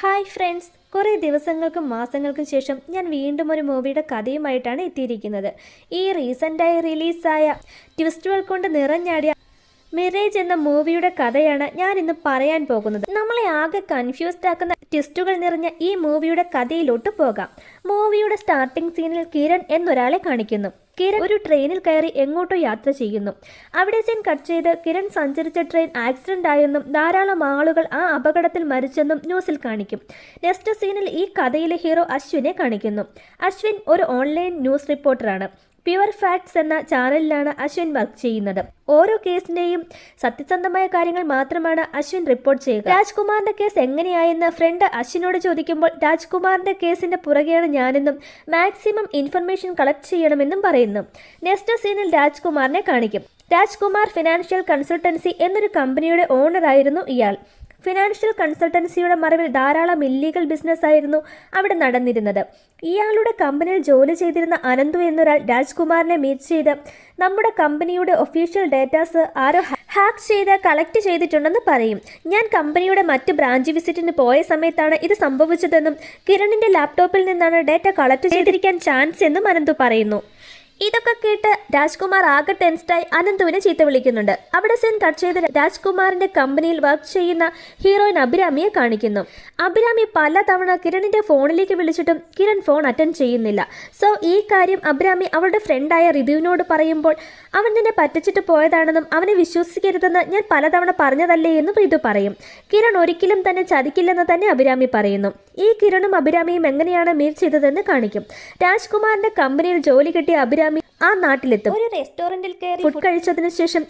Hi friends. കുറേ ദിവസങ്ങൾക്കും മാസങ്ങൾക്കും ശേഷം ഞാൻ വീണ്ടും ഒരു മൂവിയുടെ കഥയുമായിട്ടാണ് എത്തിയിരിക്കുന്നത്. ഈ റീസെന്റായി റിലീസായ ട്വിസ്റ്റുകൾ കൊണ്ട് നിറഞ്ഞാടിയ മിറേജ് എന്ന മൂവിയുടെ കഥയാണ് ഞാൻ ഇന്ന് പറയാൻ പോകുന്നത്. നമ്മളെ ആകെ കൺഫ്യൂസ്ഡ് ആക്കുന്ന ട്വിസ്റ്റുകൾ നിറഞ്ഞ ഈ മൂവിയുടെ കഥയിലോട്ട് പോകാം. മൂവിയുടെ സ്റ്റാർട്ടിംഗ് സീനിൽ കിരൺ എന്നൊരാളെ കാണിക്കുന്നു. കിരൺ ഒരു ട്രെയിനിൽ കയറി എങ്ങോട്ടോ യാത്ര ചെയ്യുന്നു. അവിടെ സീൻ കട്ട് ചെയ്ത് കിരൺ സഞ്ചരിച്ച ട്രെയിൻ ആക്സിഡന്റ് ആയെന്നും ധാരാളം ആളുകൾ ആ അപകടത്തിൽ മരിച്ചെന്നും ന്യൂസിൽ കാണിക്കും. നെക്സ്റ്റ് സീനിൽ ഈ കഥയിലെ ഹീറോ അശ്വിനെ കാണിക്കുന്നു. അശ്വിൻ ഒരു ഓൺലൈൻ ന്യൂസ് റിപ്പോർട്ടറാണ് പ്യുവർ ഫാക്ട്സ് എന്ന ചാനലിലാണ് അശ്വിൻ വർക്ക് ചെയ്യുന്നത്. ഓരോ കേസിനെയും സത്യസന്ധമായ കാര്യങ്ങൾ മാത്രമാണ് അശ്വിൻ റിപ്പോർട്ട് ചെയ്യുക. രാജ്കുമാറിന്റെ കേസ് എങ്ങനെയായെന്ന് ഫ്രണ്ട് അശ്വിനോട് ചോദിക്കുമ്പോൾ രാജ്കുമാറിന്റെ കേസിന്റെ പുറകെയാണ് ഞാനെന്നും മാക്സിമം ഇൻഫർമേഷൻ കളക്ട് ചെയ്യണമെന്നും പറയുന്നു. നെക്സ്റ്റ് സീനിൽ രാജ്കുമാറിനെ കാണിക്കും. രാജ്കുമാർ ഫിനാൻഷ്യൽ കൺസൾട്ടൻസി എന്നൊരു കമ്പനിയുടെ ഓണറായിരുന്നു ഇയാൾ. ഫിനാൻഷ്യൽ കൺസൾട്ടൻസിയുടെ മറവിൽ ധാരാളം ഇല്ലീഗൽ ബിസിനസ് ആയിരുന്നു അവിടെ നടന്നിരുന്നത്. ഇയാളുടെ കമ്പനിയിൽ ജോലി ചെയ്തിരുന്ന അനന്തു എന്നൊരാൾ രാജ്കുമാറിനെ മീറ്റ് ചെയ്ത് നമ്മുടെ കമ്പനിയുടെ ഒഫീഷ്യൽ ഡേറ്റാസ് ആരോ ഹാക്ക് ചെയ്ത് കളക്ട് ചെയ്തിട്ടുണ്ടെന്ന് പറയും. ഞാൻ കമ്പനിയുടെ മറ്റ് ബ്രാഞ്ച് വിസിറ്റിന് പോയ സമയത്താണ് ഇത് സംഭവിച്ചതെന്നും കിരണിന്റെ ലാപ്ടോപ്പിൽ നിന്നാണ് ഡേറ്റ കളക്ട് ചെയ്തിരിക്കാൻ ചാൻസ് എന്നും അനന്തു പറയുന്നു. ഇതൊക്കെ കേട്ട് രാജ്കുമാർ ആകെ ടെൻസ്ഡായി അനന്തുവിനെ ചീത്ത വിളിക്കുന്നുണ്ട്. അവിടെ സെൻ കട്ട് ചെയ്ത് രാജ്കുമാറിന്റെ കമ്പനിയിൽ വർക്ക് ചെയ്യുന്ന ഹീറോയിൻ അഭിരാമിയെ കാണിക്കുന്നു. അഭിരാമി പലതവണ കിരണിന്റെ ഫോണിലേക്ക് വിളിച്ചിട്ടും കിരൺ ഫോൺ അറ്റൻഡ് ചെയ്യുന്നില്ല. സോ ഈ കാര്യം അഭിരാമി അവളുടെ ഫ്രണ്ടായ റിതുവിനോട് പറയുമ്പോൾ അവൻ നിന്നെ പറ്റിച്ചിട്ട് പോയതാണെന്നും അവനെ വിശ്വസിക്കരുതെന്ന് ഞാൻ പലതവണ പറഞ്ഞതല്ലേ എന്നും റിതു പറയും. കിരൺ ഒരിക്കലും തന്നെ ചതിക്കില്ലെന്ന് തന്നെ അഭിരാമി പറയുന്നു. ഈ കിരണും അഭിരാമിയും എങ്ങനെയാണ് മീർ ചെയ്തതെന്ന് കാണിക്കും. രാജ്കുമാറിന്റെ കമ്പനിയിൽ ജോലി കിട്ടിയ അഭിരാമി ആ നാട്ടിലെത്തും. ഒരു റെസ്റ്റോറന്റിൽ കയറി ഫുഡ് കഴിച്ചതിന് ശേഷം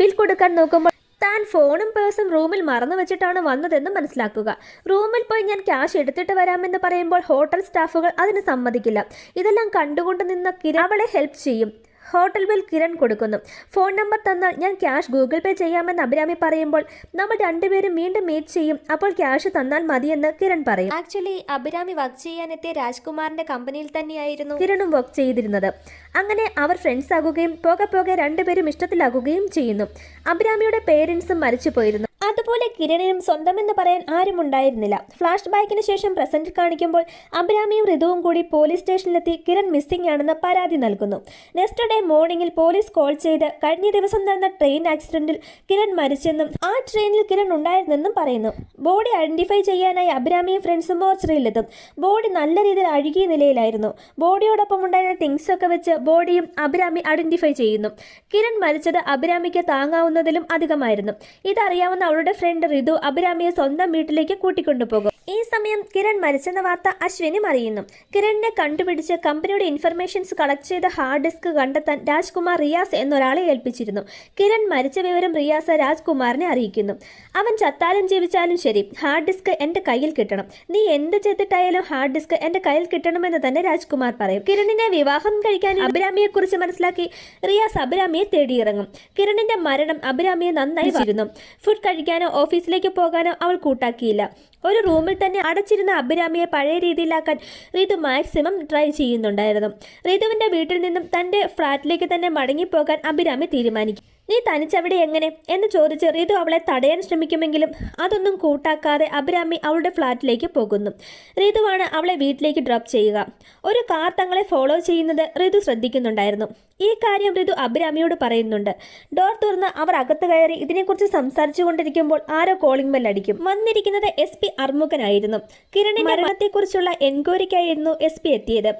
ബിൽ കൊടുക്കാൻ നോക്കുമ്പോൾ താൻ ഫോണും പേഴ്സും റൂമിൽ മറന്നു വെച്ചിട്ടാണ് വന്നതെന്ന് മനസ്സിലാക്കുക. റൂമിൽ പോയി ഞാൻ ക്യാഷ് എടുത്തിട്ട് വരാമെന്ന് പറയുമ്പോൾ ഹോട്ടൽ സ്റ്റാഫുകൾ അതിന് സമ്മതിക്കില്ല. ഇതെല്ലാം കണ്ടുകൊണ്ട് നിന്ന കിര അവളെ ഹെൽപ്പ് ചെയ്യും. ഹോട്ടൽ ബിൽ കിരൺ കൊടുക്കുന്നു. ഫോൺ നമ്പർ തന്നാൽ ഞാൻ ക്യാഷ് ഗൂഗിൾ പേ ചെയ്യാമെന്ന് അഭിരാമി പറയുമ്പോൾ നമ്മൾ രണ്ടുപേരും വീണ്ടും മീറ്റ് ചെയ്യും. അപ്പോൾ ക്യാഷ് തന്നാൽ മതിയെന്ന് കിരൺ പറയും. ആക്ച്വലി അഭിരാമി വർക്ക് ചെയ്യാനെത്തിയ രാജ്കുമാറിന്റെ കമ്പനിയിൽ തന്നെയായിരുന്നു. കിരണും വർക്ക് ചെയ്തിരുന്നത്. അങ്ങനെ അവർ ഫ്രണ്ട്സ് ആകുകയും പോകെ പോകെ രണ്ടുപേരും ഇഷ്ടത്തിലാകുകയും ചെയ്യുന്നു. അഭിരാമിയുടെ പേരൻസും മരിച്ചു പോയിരുന്നു അതുപോലെ കിരണിനും സ്വന്തമെന്ന് പറയാൻ ആരും ഉണ്ടായിരുന്നില്ല. ഫ്ലാഷ് ബാക്കിന് ശേഷം പ്രസന്റ് കാണിക്കുമ്പോൾ അബ്രാമിയും ഋതുവും കൂടി പോലീസ് സ്റ്റേഷനിലെത്തി കിരൺ മിസ്സിംഗ് ആണെന്ന് പരാതി നൽകുന്നു. നെക്സ്റ്റ് ഡേ മോർണിംഗിൽ പോലീസ് കോൾ ചെയ്ത് കഴിഞ്ഞ ദിവസം നടന്ന ട്രെയിൻ ആക്സിഡന്റിൽ കിരൺ മരിച്ചെന്നും ആ ട്രെയിനിൽ കിരൺ ഉണ്ടായിരുന്നെന്നും പറയുന്നു. ബോഡി ഐഡന്റിഫൈ ചെയ്യാനായി അബ്രാമിയും ഫ്രണ്ട്സും മോർച്ചറിയിലെത്തും. ബോഡി നല്ല രീതിയിൽ അഴുകിയ നിലയിലായിരുന്നു. ബോഡിയോടൊപ്പം ഉണ്ടായിരുന്ന തിങ്സ് ഒക്കെ വെച്ച് ബോഡിയും അബ്രാമി ഐഡന്റിഫൈ ചെയ്യുന്നു. കിരൺ മരിച്ചത് അബ്രാമിക്ക് താങ്ങാവുന്നതിലും അധികമായിരുന്നു. ഇതറിയാവുന്ന അവളുടെ ഫ്രണ്ട് ഋതു അഭിരാമിയെ സ്വന്തം വീട്ടിലേക്ക് കൂട്ടിക്കൊണ്ടുപോകും. ഈ സമയം കിരൺ മരിച്ചെന്ന വാർത്ത അശ്വിനും അറിയുന്നു. കിരണിനെ കണ്ടുപിടിച്ച് കമ്പനിയുടെ ഇൻഫർമേഷൻസ് കളക്ട് ചെയ്ത ഹാർഡ് ഡിസ്ക് കണ്ടെത്താൻ രാജ്കുമാർ റിയാസ് എന്നൊരാളെ ഏൽപ്പിച്ചിരുന്നു. കിരൺ മരിച്ച വിവരം റിയാസ് രാജ്കുമാറിനെ അറിയിക്കുന്നു. അവൻ ചത്താലും ജീവിച്ചാലും ശരി ഹാർഡ് ഡിസ്ക് എന്റെ കയ്യിൽ കിട്ടണം. നീ എന്ത് ചെയ്തിട്ടായാലും ഹാർഡ് ഡിസ്ക് എന്റെ കയ്യിൽ കിട്ടണമെന്ന് തന്നെ രാജ്കുമാർ പറയും. കിരണിനെ വിവാഹം കഴിക്കാൻ അഭിരാമിയെ കുറിച്ച് മനസ്സിലാക്കി റിയാസ് അഭിരാമിയെ തേടിയിറങ്ങും. കിരണിന്റെ മരണം അഭിരാമിയെ നന്നായി വരുന്നു ഫുഡ് കഴിക്കാനോ ഓഫീസിലേക്ക് പോകാനോ അവൾ കൂട്ടാക്കിയില്ല. ഒരു റൂമിൽ തന്നെ അടച്ചിരുന്ന അഭിരാമിയെ പഴയ രീതിയിലാക്കാൻ റീതു മാക്സിമം ട്രൈ ചെയ്യുന്നുണ്ടായിരുന്നു. റീതുവിന്റെ വീട്ടിൽ നിന്നും തന്റെ ഫ്ലാറ്റിലേക്ക് തന്നെ മടങ്ങിപ്പോകാൻ അഭിരാമി തീരുമാനിക്കും. നീ തനിച്ചവിടെ എങ്ങനെ? എന്ന് ചോദിച്ച് റിതു അവളെ തടയാൻ ശ്രമിക്കുമെങ്കിലും അതൊന്നും കൂട്ടാക്കാതെ അഭിരാമി അവളുടെ ഫ്ലാറ്റിലേക്ക് പോകുന്നു. റിതുവാണ് അവളെ വീട്ടിലേക്ക് ഡ്രോപ്പ് ചെയ്യുക. ഒരു കാർ തങ്ങളെ ഫോളോ ചെയ്യുന്നത് റിതു ശ്രദ്ധിക്കുന്നുണ്ടായിരുന്നു. ഈ കാര്യം റിതു അഭിരാമിയോട് പറയുന്നുണ്ട്. ഡോർ തുറന്ന് അവർ അകത്ത് കയറി ഇതിനെക്കുറിച്ച് സംസാരിച്ചു കൊണ്ടിരിക്കുമ്പോൾ ആരോ കോളിംഗ് ബെൽ അടിക്കും. വന്നിരിക്കുന്നത് എസ് പി അർമുഖനായിരുന്നു. കിരണിന്റെ മരണത്തെക്കുറിച്ചുള്ള എൻക്വയറിക്കായിരുന്നു എസ് പി എത്തിയത്.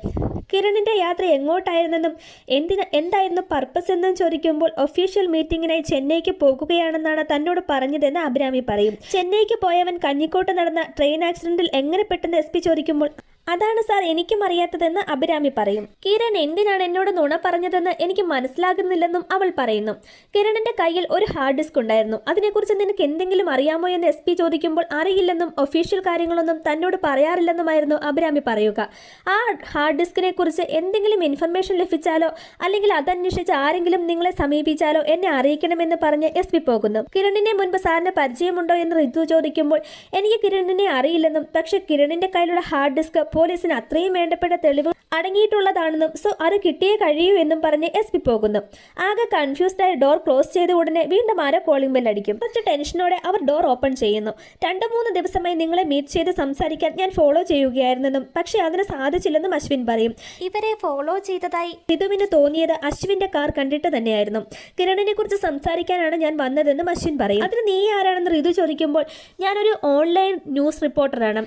കിരണിന്റെ യാത്ര എങ്ങോട്ടായിരുന്നെന്നും എന്തിന് എന്തായിരുന്നു പർപ്പസ് എന്നും ചോദിക്കുമ്പോൾ ഒഫീഷ്യൽ മീറ്റിംഗിനായി ചെന്നൈക്ക് പോകുകയാണെന്നാണ് തന്നോട് പറഞ്ഞതെന്ന് അഭിരാമി പറയും. ചെന്നൈക്ക് പോയവൻ കഞ്ഞിക്കോട്ട് നടന്ന ട്രെയിൻ ആക്സിഡന്റിൽ എങ്ങനെ പെട്ടെന്ന് എസ് ചോദിക്കുമ്പോൾ അതാണ് സാർ എനിക്കും അറിയാത്തതെന്ന് അഭിരാമി പറയും. കിരൺ എന്തിനാണ് എന്നോട് നുണ പറഞ്ഞതെന്ന് എനിക്ക് മനസ്സിലാകുന്നില്ലെന്നും അവൾ പറയുന്നു. കിരണിന്റെ കയ്യിൽ ഒരു ഹാർഡ് ഡിസ്ക് ഉണ്ടായിരുന്നു. അതിനെക്കുറിച്ച് നിനക്ക് എന്തെങ്കിലും അറിയാമോ എന്ന് എസ് പി ചോദിക്കുമ്പോൾ അറിയില്ലെന്നും ഒഫീഷ്യൽ കാര്യങ്ങളൊന്നും തന്നോട് പറയാറില്ലെന്നുമായിരുന്നു അഭിരാമി പറയുക. ആ ഹാർഡ് ഡിസ്കിനെ കുറിച്ച് എന്തെങ്കിലും ഇൻഫർമേഷൻ ലഭിച്ചാലോ അല്ലെങ്കിൽ അതന്വേഷിച്ച് ആരെങ്കിലും നിങ്ങളെ സമീപിച്ചാലോ എന്നെ അറിയിക്കണമെന്ന് പറഞ്ഞ് എസ് പി പോകുന്നു. കിരണിനെ മുൻപ് സാറിന് പരിചയമുണ്ടോ എന്ന് റിതു ചോദിക്കുമ്പോൾ എനിക്ക് കിരണിനെ അറിയില്ലെന്നും പക്ഷേ കിരണിന്റെ കയ്യിലുള്ള ഹാർഡ് ഡിസ്ക് പോലീസിന് അത്രയും വേണ്ടപ്പെട്ട തെളിവ് അടങ്ങിയിട്ടുള്ളതാണെന്നും സോ അത് കിട്ടിയേ കഴിയൂ എന്നും പറഞ്ഞ് എസ് പി പോകുന്നു. ആകെ കൺഫ്യൂസ്ഡ് ആയി ഡോർ ക്ലോസ് ചെയ്ത ഉടനെ വീണ്ടും ആരോ കോളിംഗ് ബെൽ അടിക്കും. കുറച്ച് ടെൻഷനോടെ അവർ ഡോർ ഓപ്പൺ ചെയ്യുന്നു. രണ്ടു മൂന്ന് ദിവസമായി നിങ്ങളെ മീറ്റ് ചെയ്ത് സംസാരിക്കാൻ ഞാൻ ഫോളോ ചെയ്യുകയായിരുന്നെന്നും പക്ഷേ അതിന് സാധിച്ചില്ലെന്നും അശ്വിൻ പറയും. ഇവരെ ഫോളോ ചെയ്തതായി ഋതുവിന് തോന്നിയത് അശ്വിന്റെ കാർ കണ്ടിട്ട് തന്നെയായിരുന്നു. കിരണിനെ കുറിച്ച് സംസാരിക്കാനാണ് ഞാൻ വന്നതെന്നും അശ്വിൻ പറയും. അതിന് നീ ആരാണെന്ന് ഋതു ചോദിക്കുമ്പോൾ ഞാനൊരു ഓൺലൈൻ ന്യൂസ് റിപ്പോർട്ടറാണ്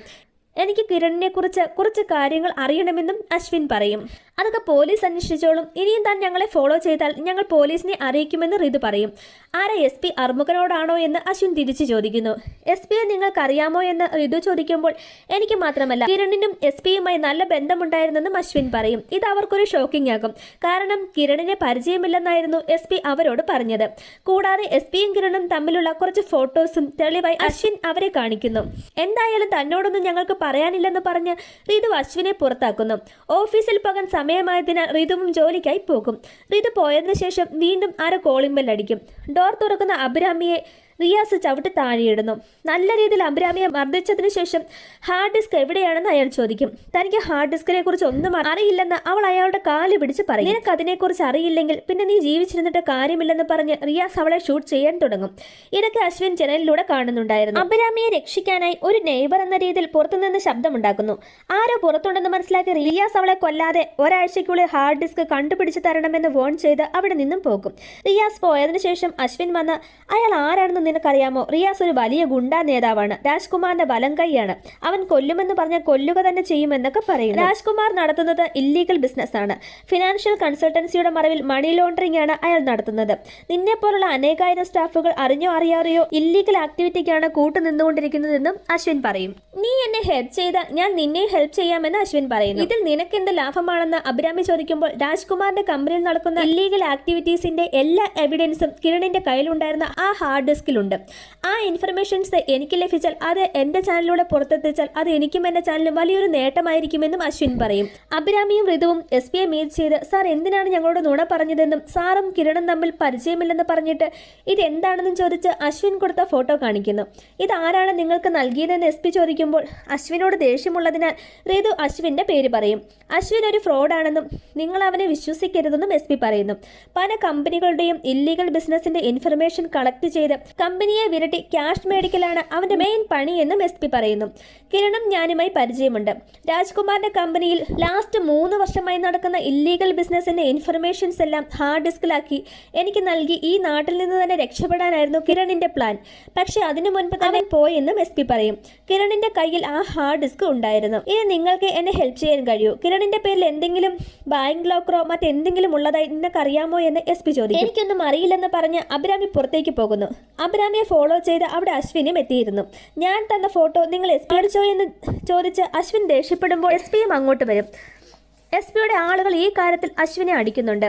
എനിക്ക് കിരണിനെ കുറിച്ച് കുറച്ച് കാര്യങ്ങൾ അറിയണമെന്നും അശ്വിൻ പറയും. അതൊക്കെ പോലീസ് അന്വേഷിച്ചോളും. ഇനിയും താൻ ഞങ്ങളെ ഫോളോ ചെയ്താൽ ഞങ്ങൾ പോലീസിനെ അറിയിക്കുമെന്ന് ഋതു പറയും. ആരാ എസ് പി അർമുഖനോടാണോ എന്ന് അശ്വിൻ തിരിച്ചു ചോദിക്കുന്നു. എസ് പിയെ നിങ്ങൾക്കറിയാമോ എന്ന് ഋതു ചോദിക്കുമ്പോൾ എനിക്ക് മാത്രമല്ല കിരണിനും എസ് പിയുമായി നല്ല ബന്ധമുണ്ടായിരുന്നെന്നും അശ്വിൻ പറയും. ഇത് അവർക്കൊരു ഷോക്കിംഗ് ആകും. കാരണം കിരണിനെ പരിചയമില്ലെന്നായിരുന്നു എസ് പി അവരോട് പറഞ്ഞത്. കൂടാതെ എസ് പിയും കിരണും തമ്മിലുള്ള കുറച്ച് ഫോട്ടോസും തെളിവായി അശ്വിൻ അവരെ കാണിക്കുന്നു. എന്തായാലും തന്നോടൊന്നും ഞങ്ങൾക്ക് പറയാനില്ലെന്ന് പറഞ്ഞ് ഋതു അശ്വിനെ പുറത്താക്കുന്നു. ഓഫീസിൽ പകാൻ സമയമായതിനാൽ ഋതുവും ജോലിക്കായി പോകും. ഋതു പോയതിനു ശേഷം വീണ്ടും ആരോ കോളിംഗ് ബെല്ലടിക്കും ഡോർ തുറക്കുന്ന അഭിരാമിയെ റിയാസ് ചവിട്ടി താഴെയിടുന്നു. നല്ല രീതിയിൽ അഭിരാമിയെ മർദ്ദിച്ചതിന് ശേഷം ഹാർഡ് ഡിസ്ക് എവിടെയാണെന്ന് അയാൾ ചോദിക്കും. തനിക്ക് ഹാർഡ് ഡിസ്കിനെ കുറിച്ച് ഒന്നും അറിയില്ലെന്ന് അവൾ അയാളുടെ കാൽ പിടിച്ച് പറയും. നിനക്ക് അതിനെക്കുറിച്ച് അറിയില്ലെങ്കിൽ പിന്നെ നീ ജീവിച്ചിരുന്നിട്ട് കാര്യമില്ലെന്ന് പറഞ്ഞ് റിയാസ് അവളെ ഷൂട്ട് ചെയ്യാൻ തുടങ്ങും. ഇതൊക്കെ അശ്വിൻ ജനലിലൂടെ കാണുന്നുണ്ടായിരുന്നു. അഭിരാമിയെ രക്ഷിക്കാനായി ഒരു നെയ്ബർ എന്ന രീതിയിൽ പുറത്തുനിന്ന് ശബ്ദമുണ്ടാക്കുന്നു. ആരോ പുറത്തുണ്ടെന്ന് മനസ്സിലാക്കി റിയാസ് അവളെ കൊല്ലാതെ ഒരാഴ്ചയ്ക്കുള്ളിൽ ഹാർഡ് ഡിസ്ക് കണ്ടുപിടിച്ച് തരണമെന്ന് വോൺ ചെയ്ത് അവിടെ നിന്നും പോകും. റിയാസ് പോയതിനു ശേഷം അശ്വിൻ വന്ന് അയാൾ ആരാണെന്ന് നിനക്കറിയാമോ? റിയാസ് ഒരു വലിയ ഗുണ്ടാ നേതാവാണ്. രാജ്കുമാറിന്റെ വലം കൈയാണ്. അവൻ കൊല്ലുമെന്ന് പറഞ്ഞ കൊല്ലുക തന്നെ ചെയ്യുമെന്നൊക്കെ പറയും രാജ്കുമാർ നടത്തുന്നത് ഇല്ലീഗൽ ബിസിനസ് ആണ്. ഫിനാൻഷ്യൽ കൺസൾട്ടൻസിയുടെ മറവിൽ മണി ലോണ്ടറിംഗ് ആണ് അയാൾ നടത്തുന്നത്. നിന്നെ പോലുള്ള അനേകായിരം സ്റ്റാഫുകൾ അറിഞ്ഞോ അറിയാറിയോ ഇല്ലീഗൽ ആക്ടിവിറ്റിക്കാണ് കൂട്ടുനിന്നുകൊണ്ടിരിക്കുന്നതെന്നും അശ്വിൻ പറയും. നീ എന്നെ ഹെൽപ്പ് ചെയ്ത ഞാൻ നിന്നെ ഹെൽപ്പ് ചെയ്യാമെന്ന് അശ്വിൻ പറയുന്നു. ഇതിൽ നിനക്ക് എന്ത് ലാഭമാണെന്ന് അഭിരാമി ചോദിക്കുമ്പോൾ രാജ്കുമാറിന്റെ കമ്പനിയിൽ നടക്കുന്ന ഇല്ലീഗൽ ആക്ടിവിറ്റീസിന്റെ എല്ലാ എവിഡൻസും കിരണിന്റെ കയ്യിലുണ്ടായിരുന്ന ആ ഹാർഡ് ഡിസ്കിലുണ്ട് ആ ഇൻഫർമേഷൻസ് എനിക്ക് ലഭിച്ചാൽ അത് എന്റെ ചാനലിലൂടെ പുറത്തെത്തിച്ചാൽ അത് എനിക്കും എന്റെ ചാനലിനും വലിയൊരു നേട്ടമായിരിക്കുമെന്നും അശ്വിൻ പറയും. അഭിരാമിയും ഋതുവും എസ് പിയെ മീറ്റ് ചെയ്ത് സാർ എന്തിനാണ് ഞങ്ങളോട് നുണ പറഞ്ഞതെന്നും സാറും കിരണും തമ്മിൽ പരിചയമില്ലെന്ന് പറഞ്ഞിട്ട് ഇത് എന്താണെന്നും ചോദിച്ച് അശ്വിൻ കൊടുത്ത ഫോട്ടോ കാണിക്കുന്നു. ഇത് ആരാണ് നിങ്ങൾക്ക് നൽകിയതെന്ന് എസ് പി ചോദിക്കുമ്പോൾ അശ്വിനോട് ദേഷ്യമുള്ളതിനാൽ ഋതു അശ്വിന്റെ പേര് പറയും. അശ്വിൻ ഒരു ഫ്രോഡാണെന്നും നിങ്ങൾ അവനെ വിശ്വസിക്കരുതെന്നും എസ് പി പറയുന്നു. പല കമ്പനികളുടെയും ഇല്ലീഗൽ ബിസിനസിന്റെ ഇൻഫർമേഷൻ കളക്ട് ചെയ്ത് കമ്പനിയെ വിരട്ടി ക്യാഷ് മേടിക്കലാണ് അവന്റെ മെയിൻ പണി എന്നും എസ് പി പറയുന്നു. കിരണും ഞാനുമായി പരിചയമുണ്ട്. രാജ്കുമാറിന്റെ കമ്പനിയിൽ ലാസ്റ്റ് മൂന്ന് വർഷമായി നടക്കുന്ന ഇല്ലീഗൽ ബിസിനസിന്റെ ഇൻഫർമേഷൻസ് എല്ലാം ഹാർഡ് ഡിസ്കിലാക്കി എനിക്ക് നൽകി ഈ നാട്ടിൽ നിന്ന് തന്നെ രക്ഷപ്പെടാനായിരുന്നു കിരണിന്റെ പ്ലാൻ പക്ഷേ അതിനു മുൻപ് തന്നെ പോയെന്നും എസ് പി പറയും. കിരണിന്റെ കയ്യിൽ ആ ഹാർഡ് ഡിസ്ക് ഉണ്ടായിരുന്നു. ഇനി നിങ്ങൾക്ക് എന്നെ ഹെൽപ്പ് ചെയ്യാൻ കഴിയൂ. കിരണിന്റെ പേരിൽ എന്തെങ്കിലും ബാങ്ക് ലോക്കറോ മറ്റെന്തെങ്കിലും ഉള്ളതായി നിനക്കറിയാമോ എന്ന് എസ് പി ചോദിക്കും. എനിക്കൊന്നും അറിയില്ലെന്ന് പറഞ്ഞ് അഭിരാമി പുറത്തേക്ക് പോകുന്നു. അഭിരാമിയെ ഫോളോ ചെയ്ത് അവിടെ അശ്വിനും എത്തിയിരുന്നു. ഞാൻ തന്ന ഫോട്ടോ നിങ്ങൾ എസ് പി എന്ന് ചോദിച്ച് അശ്വിൻ ദേഷ്യപ്പെടുമ്പോൾ എസ് പിയും അങ്ങോട്ട് വരും. എസ് പിയുടെ ആളുകൾ ഈ കാര്യത്തിൽ അശ്വിനെ അടിക്കുന്നുണ്ട്.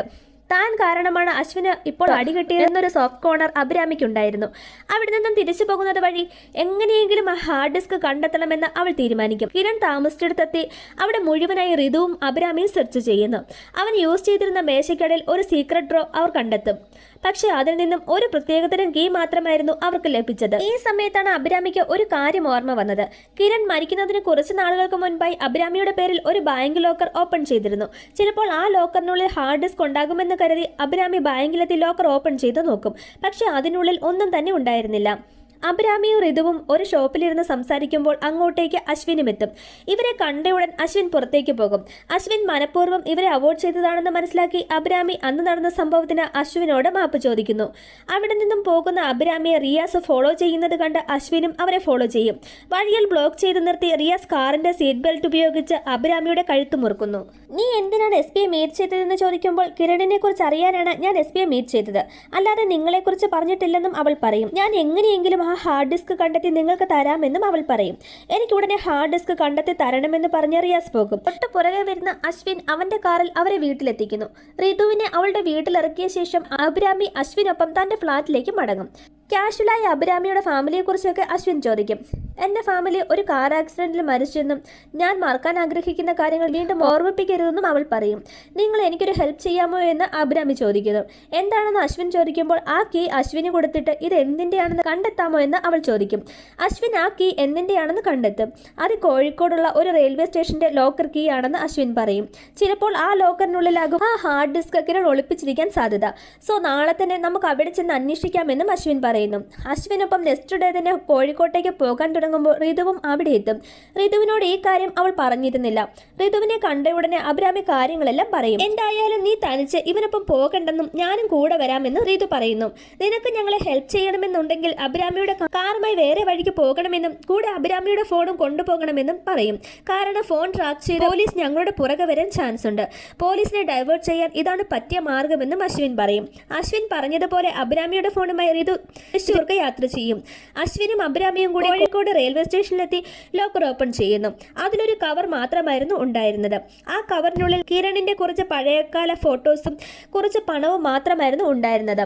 താൻ കാരണമാണ് അശ്വിന് ഇപ്പോൾ അടികിട്ടിയതെന്നൊരു സോഫ്റ്റ് കോർണർ അഭിരാമിക്കുണ്ടായിരുന്നു അവിടെ നിന്നും തിരിച്ചു പോകുന്നത് വഴി എങ്ങനെയെങ്കിലും ആ ഹാർഡ് ഡിസ്ക് കണ്ടെത്തണമെന്ന് അവൾ തീരുമാനിക്കും. കിരൺ താമസിച്ചെടുത്തെത്തി അവിടെ മുഴുവനായി ഋതുവും അഭിരാമിയും സെർച്ച് ചെയ്യുന്നു. അവൻ യൂസ് ചെയ്തിരുന്ന മേശയ്ക്കടയിൽ ഒരു സീക്രട്ട് ഡ്രോ അവർ കണ്ടെത്തും. പക്ഷേ അതിൽ നിന്നും ഒരു പ്രത്യേകതരം കീ മാത്രമായിരുന്നു അവർക്ക് ലഭിച്ചത്. ഈ സമയത്താണ് അഭിരാമിക്ക് ഒരു കാര്യം ഓർമ്മ വന്നത്. കിരൺ മരിക്കുന്നതിന് കുറച്ച് നാളുകൾക്ക് മുൻപായി അഭിരാമിയുടെ പേരിൽ ഒരു ബാങ്ക് ലോക്കർ ഓപ്പൺ ചെയ്തിരുന്നു. ചിലപ്പോൾ ആ ലോക്കറിനുള്ളിൽ ഹാർഡ് ഡിസ്ക് ഉണ്ടാകുമെന്ന് കരുതി അഭിരാമി ബാങ്കിലെത്തി ലോക്കർ ഓപ്പൺ ചെയ്ത് നോക്കും. പക്ഷേ അതിനുള്ളിൽ ഒന്നും തന്നെ ഉണ്ടായിരുന്നില്ല. അഭിരാമിയും ഋതുവും ഒരു ഷോപ്പിലിരുന്ന് സംസാരിക്കുമ്പോൾ അങ്ങോട്ടേക്ക് അശ്വിനും എത്തും. ഇവരെ കണ്ട ഉടൻ അശ്വിൻ പുറത്തേക്ക് പോകും. അശ്വിൻ മനഃപൂർവം ഇവരെ അവോയ്ഡ് ചെയ്തതാണെന്ന് മനസ്സിലാക്കി അബ്രാമി അന്ന് നടന്ന സംഭവത്തിന് അശ്വിനോട് മാപ്പ് ചോദിക്കുന്നു. അവിടെ നിന്നും പോകുന്ന അബ്രാമിയെ റിയാസ് ഫോളോ ചെയ്യുന്നത് കണ്ട് അശ്വിനും അവരെ ഫോളോ ചെയ്യും. വഴിയിൽ ബ്ലോക്ക് ചെയ്ത് നിർത്തി റിയാസ് കാറിന്റെ സീറ്റ് ബെൽറ്റ് ഉപയോഗിച്ച് അബ്രാമിയുടെ കഴുത്ത് മുറുക്കുന്നു. നീ എന്തിനാണ് എസ് പിയെ മീറ്റ് ചെയ്തതെന്ന് ചോദിക്കുമ്പോൾ കിരണിനെ കുറിച്ച് അറിയാനാണ് ഞാൻ എസ് പിയെ മീറ്റ് ചെയ്തത്. അല്ലാതെ നിങ്ങളെക്കുറിച്ച് പറഞ്ഞിട്ടില്ലെന്നും അവൾ പറയും. ഞാൻ എങ്ങനെയെങ്കിലും ആ ഹാർഡ് ഡിസ്ക് കണ്ടെത്തി നിങ്ങൾക്ക് തരാമെന്നും അവൾ പറയും. എനിക്ക് ഉടനെ ഹാർഡ് ഡിസ്ക് കണ്ടെത്തി തരണമെന്ന് പറഞ്ഞ് റിയാസ് പോകും. തൊട്ട് പുറകെ വരുന്ന അശ്വിൻ അവന്റെ കാറിൽ അവരെ വീട്ടിലെത്തിക്കുന്നു. റിതുവിനെ അവളുടെ വീട്ടിലിറക്കിയ ശേഷം അഭിരാമി അശ്വിനൊപ്പം തന്റെ ഫ്ളാറ്റിലേക്ക് മടങ്ങും. കാഷ്വലായി അഭിരാമിയുടെ ഫാമിലിയെക്കുറിച്ചൊക്കെ അശ്വിൻ ചോദിക്കും. എന്റെ ഫാമിലി ഒരു കാർ ആക്സിഡന്റിൽ മരിച്ചെന്നും ഞാൻ മറക്കാൻ ആഗ്രഹിക്കുന്ന കാര്യങ്ങൾ വീണ്ടും ഓർമ്മിപ്പിക്കരുതെന്നും അവൾ പറയും. നിങ്ങൾ എനിക്കൊരു ഹെൽപ്പ് ചെയ്യാമോ എന്ന് അഭിരാമി ചോദിക്കുന്നു. എന്താണെന്ന് അശ്വിൻ ചോദിക്കുമ്പോൾ ആ കീ അശ്വിന് കൊടുത്തിട്ട് ഇത് എന്തിന്റെയാണെന്ന് കണ്ടെത്താമോ എന്ന് അവൾ ചോദിക്കും. അശ്വിൻ ആ കീ എന്തിന്റെയാണെന്ന് കണ്ടെത്തും. അത് കോഴിക്കോടുള്ള ഒരു റെയിൽവേ സ്റ്റേഷന്റെ ലോക്കർ കീ ആണെന്ന് അശ്വിൻ പറയും. ചിലപ്പോൾ ആ ലോക്കറിനുള്ളിലാകും ആ ഹാർഡ് ഡിസ്ക് ഒക്കെ ഒളിപ്പിച്ചിരിക്കാൻ സാധ്യത. സോ നാളെ തന്നെ നമുക്ക് അവിടെ ചെന്ന് അന്വേഷിക്കാമെന്നും അശ്വിൻ പറയുന്നു. അശ്വിനൊപ്പം നെക്സ്റ്റ് ഡേ തന്നെ കോഴിക്കോട്ടേക്ക് പോകാൻ തുടങ്ങുമ്പോൾ ഋതുവും അവിടെ എത്തും. ഋതുവിനോട് ഈ കാര്യം അവൾ പറഞ്ഞിരുന്നില്ല. ഋതുവിനെ കണ്ട ഉടനെ അഭിരാമി കാര്യങ്ങളെല്ലാം പറയും. എന്തായാലും നീ തനിച്ച് ഇവനൊപ്പം പോകണ്ടെന്നും ഞാനും കൂടെ വരാമെന്നും ഋതു പറയുന്നു. നിനക്ക് ഞങ്ങളെ ഹെൽപ്പ് ചെയ്യണമെന്നുണ്ടെങ്കിൽ അഭിരാമിയുടെ കാറുമായി വേറെ വഴിക്ക് പോകണമെന്നും കൂടെ അഭിരാമിയുടെ ഫോണും കൊണ്ടുപോകണമെന്നും പറയും. കാരണം ഫോൺ ട്രാക്ക് ചെയ്ത് പോലീസ് ഞങ്ങളുടെ പുറകെ വരാൻ ചാൻസ് ഉണ്ട്. പോലീസിനെ ഡൈവേർട്ട് ചെയ്യാൻ ഇതാണ് പറ്റിയ മാർഗമെന്നും അശ്വിൻ പറയും. അശ്വിൻ പറഞ്ഞതുപോലെ അഭിരാമിയുടെ ഫോണുമായി ഋതു തൃശ്ശൂർക്ക് യാത്ര ചെയ്യും. അശ്വിനും അഭിരാമിയും കൂടി കോഴിക്കോട് റെയിൽവേ സ്റ്റേഷനിലെത്തി ലോക്കർ ഓപ്പൺ ചെയ്യുന്നു. അതിലൊരു കവർ മാത്രമായിരുന്നു ഉണ്ടായിരുന്നത്. ആ കവറിനുള്ളിൽ കിരണിന്റെ കുറച്ച് പഴയകാല ഫോട്ടോസും കുറച്ച് പണവും മാത്രമായിരുന്നു ഉണ്ടായിരുന്നത്.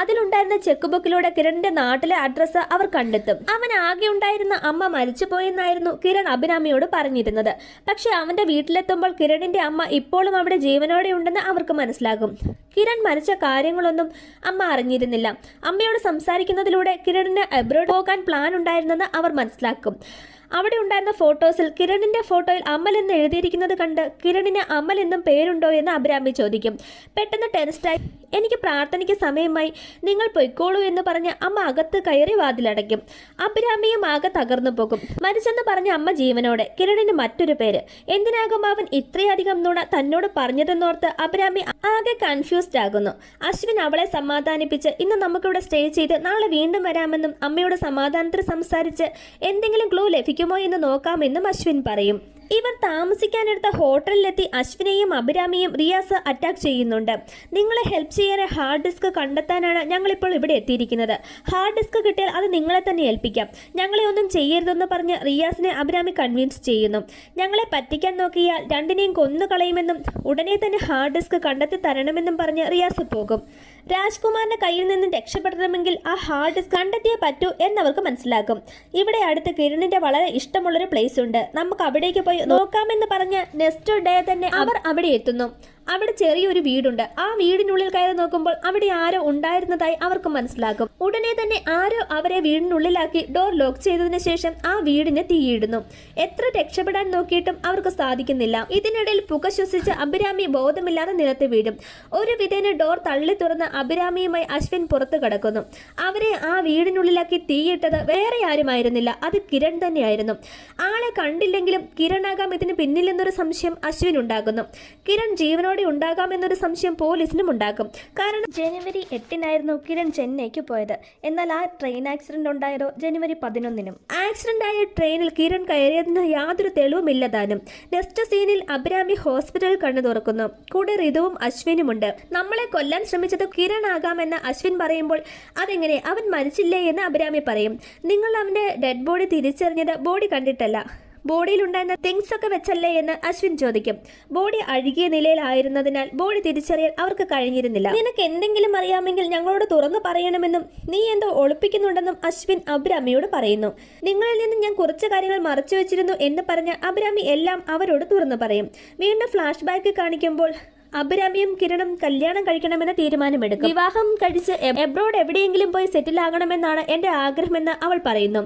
അതിലുണ്ടായിരുന്ന ചെക്ക് ബുക്കിലൂടെ കിരണിന്റെ നാട്ടിലെ അഡ്രസ്സ് അവർ കണ്ടെത്തും. അവൻ ആകെ ഉണ്ടായിരുന്ന അമ്മ മരിച്ചുപോയെന്നായിരുന്നു കിരൺ അഭിരാമിയോട് പറഞ്ഞിരുന്നത്. പക്ഷെ അവന്റെ വീട്ടിലെത്തുമ്പോൾ കിരണിന്റെ അമ്മ ഇപ്പോഴും അവിടെ ജീവനോടെ ഉണ്ടെന്ന് അവർക്ക് മനസ്സിലാകും. കിരൺ മരിച്ച കാര്യങ്ങളൊന്നും അമ്മ അറിഞ്ഞിരുന്നില്ല. അമ്മയോട് സംസാരിക്കുന്നതിലൂടെ കിരണിന് എബ്രോഡ് പോകാൻ പ്ലാൻ ഉണ്ടായിരുന്നെന്ന് അവർ it's like അവിടെ ഉണ്ടായിരുന്ന ഫോട്ടോസിൽ കിരണിന്റെ ഫോട്ടോയിൽ അമൽ എന്ന് എഴുതിയിരിക്കുന്നത് കണ്ട് കിരണിന് അമൽ എന്നും പേരുണ്ടോ എന്ന് അഭിരാമി ചോദിക്കും. പെട്ടെന്ന് ടെൻസ്റ്റായി എനിക്ക് പ്രാർത്ഥനയ്ക്ക് സമയമായി. നിങ്ങൾ പൊയ്ക്കോളൂ എന്ന് പറഞ്ഞ് അമ്മ അകത്ത് കയറി വാതിലടയ്ക്കും. അഭിരാമിയും ആകെ തകർന്നു പോകും. മരിച്ചെന്ന് പറഞ്ഞ അമ്മ ജീവനോടെ. കിരണിന് മറ്റൊരു പേര്. എന്തിനാകും അവൻ ഇത്രയധികം നുണ തന്നോട് പറഞ്ഞതെന്നോർത്ത് അഭിരാമി ആകെ കൺഫ്യൂസ്ഡ് ആകുന്നു. അശ്വിൻ അവളെ സമാധാനിപ്പിച്ച് ഇന്ന് നമുക്കിവിടെ സ്റ്റേ ചെയ്ത് നാളെ വീണ്ടും വരാമെന്നും അമ്മയോട് സമാധാനത്തിൽ സംസാരിച്ച് എന്തെങ്കിലും ക്ലൂ ലഭിക്കുമോ എന്ന് നോക്കാമെന്നും അശ്വിൻ പറയും ഇവർ താമസിക്കാനെടുത്ത ഹോട്ടലിലെത്തി അശ്വിനെയും അഭിരാമിയും റിയാസ് അറ്റാക്ക് ചെയ്യുന്നുണ്ട്. നിങ്ങളെ ഹെൽപ്പ് ചെയ്യാൻ ഹാർഡ് ഡിസ്ക് കണ്ടെത്താനാണ് ഞങ്ങളിപ്പോൾ ഇവിടെ എത്തിയിരിക്കുന്നത്. ഹാർഡ് ഡിസ്ക് കിട്ടിയാൽ അത് നിങ്ങളെ തന്നെ ഏൽപ്പിക്കാം. ഞങ്ങളെ ഒന്നും ചെയ്യരുതെന്ന് പറഞ്ഞ് റിയാസിനെ അഭിരാമി കൺവിൻസ് ചെയ്യുന്നു. ഞങ്ങളെ പറ്റിക്കാൻ നോക്കിയാൽ രണ്ടിനെയും കൊന്നു കളയുമെന്നും ഉടനെ തന്നെ ഹാർഡ് ഡിസ്ക് കണ്ടെത്തി തരണമെന്നും പറഞ്ഞ് റിയാസ് പോകും. രാജ്കുമാറിന്റെ കയ്യിൽ നിന്നും രക്ഷപ്പെടണമെങ്കിൽ ആ ഹാർഡ് ഡിസ്ക് കണ്ടെത്തിയേ പറ്റൂ എന്നവർക്ക് മനസ്സിലാക്കും ഇവിടെ അടുത്ത് കിരണിന്റെ വളരെ ഇഷ്ടമുള്ളൊരു പ്ലേസ് ഉണ്ട്. നമുക്ക് അവിടേക്ക് പോയി നോക്കാമെന്ന് പറഞ്ഞ് നെക്സ്റ്റ് ഡേ തന്നെ അവർ അവിടെ എത്തുന്നു. അവിടെ ചെറിയൊരു വീടുണ്ട്. ആ വീടിനുള്ളിൽ കയറി നോക്കുമ്പോൾ അവിടെ ആരോ ഉണ്ടായിരുന്നതായി അവർക്ക് മനസ്സിലാക്കും ഉടനെ തന്നെ ആരോ അവരെ വീടിനുള്ളിലാക്കി ഡോർ ലോക്ക് ചെയ്തതിനു ശേഷം ആ വീടിന് തീയിടുന്നു. എത്ര രക്ഷപ്പെടാൻ നോക്കിയിട്ടും അവർക്ക് സാധിക്കുന്നില്ല. ഇതിനിടയിൽ പുക ശ്വസിച്ച് അഭിരാമി ബോധമില്ലാതെ നിലത്ത് വീഴും. ഒരു വിധേന ഡോർ തള്ളി തുറന്ന് അഭിരാമിയുമായി അശ്വിൻ പുറത്തു കടക്കുന്നു. അവരെ ആ വീടിനുള്ളിലാക്കി തീയിട്ടത് വേറെ ആരുമായിരുന്നില്ല. അത് കിരൺ തന്നെയായിരുന്നു. ആളെ കണ്ടില്ലെങ്കിലും കിരണാകാം ഇതിന് പിന്നിലെന്നൊരു സംശയം അശ്വിൻ ഉണ്ടാകുന്നു കിരൺ ജീവനോടെ ഉണ്ടാകാമെന്നൊരു സംശയം പോലീസിനും ഉണ്ടാകും. കാരണം ജനുവരി എട്ടിനായിരുന്നു കിരൺ ചെന്നൈക്ക് പോയത്. എന്നാൽ ആ ട്രെയിൻ ആക്സിഡന്റ് ഉണ്ടായതോ ജനുവരി പതിനൊന്നിനും. ആക്സിഡന്റ് ആയ ട്രെയിനിൽ കിരൺ കയറിയതിന് യാതൊരു തെളിവുമില്ല നെക്സ്റ്റ് സീനിൽ അഭിരാമി ഹോസ്പിറ്റലിൽ കണ്ണു തുറക്കുന്നു. കൂടെ ഋതുവും അശ്വിനുമുണ്ട്. നമ്മളെ കൊല്ലാൻ ശ്രമിച്ചത് കിരൺ ആകാമെന്ന് അശ്വിൻ പറയുമ്പോൾ അതെങ്ങനെ? അവൻ മരിച്ചില്ലേ? എന്ന് അഭിരാമി പറയും. നിങ്ങൾ അവന്റെ ഡെഡ് ബോഡി തിരിച്ചറിഞ്ഞത് ബോഡി കണ്ടിട്ടല്ല. ബോഡിയിലുണ്ടായിരുന്ന തിങ്സ് ഒക്കെ വെച്ചല്ലേ എന്ന് അശ്വിൻ ചോദിക്കും. ബോഡി അഴുകിയ നിലയിലായിരുന്നതിനാൽ ബോഡി തിരിച്ചറിയാൻ അവർക്ക് കഴിഞ്ഞിരുന്നില്ല. നിനക്ക് എന്തെങ്കിലും അറിയാമെങ്കിൽ ഞങ്ങളോട് തുറന്നു പറയണമെന്നും നീ എന്തോ ഒളിപ്പിക്കുന്നുണ്ടെന്നും അശ്വിൻ അബ്രാമിയോട് പറയുന്നു. നിങ്ങളിൽ നിന്ന് ഞാൻ കുറച്ച് കാര്യങ്ങൾ മറച്ചു വെച്ചിരുന്നു എന്ന് പറഞ്ഞ അബ്രാമി എല്ലാം അവരോട് തുറന്നു പറയും. വീണ്ടും ഫ്ലാഷ് ബാക്ക് കാണിക്കുമ്പോൾ അഭിരാമിയും കിരണും കല്യാണം കഴിക്കണമെന്ന തീരുമാനമെടുക്കും. വിവാഹം കഴിച്ച് എബ്രോഡ് എവിടെയെങ്കിലും പോയി സെറ്റിൽ ആകണമെന്നാണ് എന്റെ ആഗ്രഹമെന്ന് അവൾ പറയുന്നു.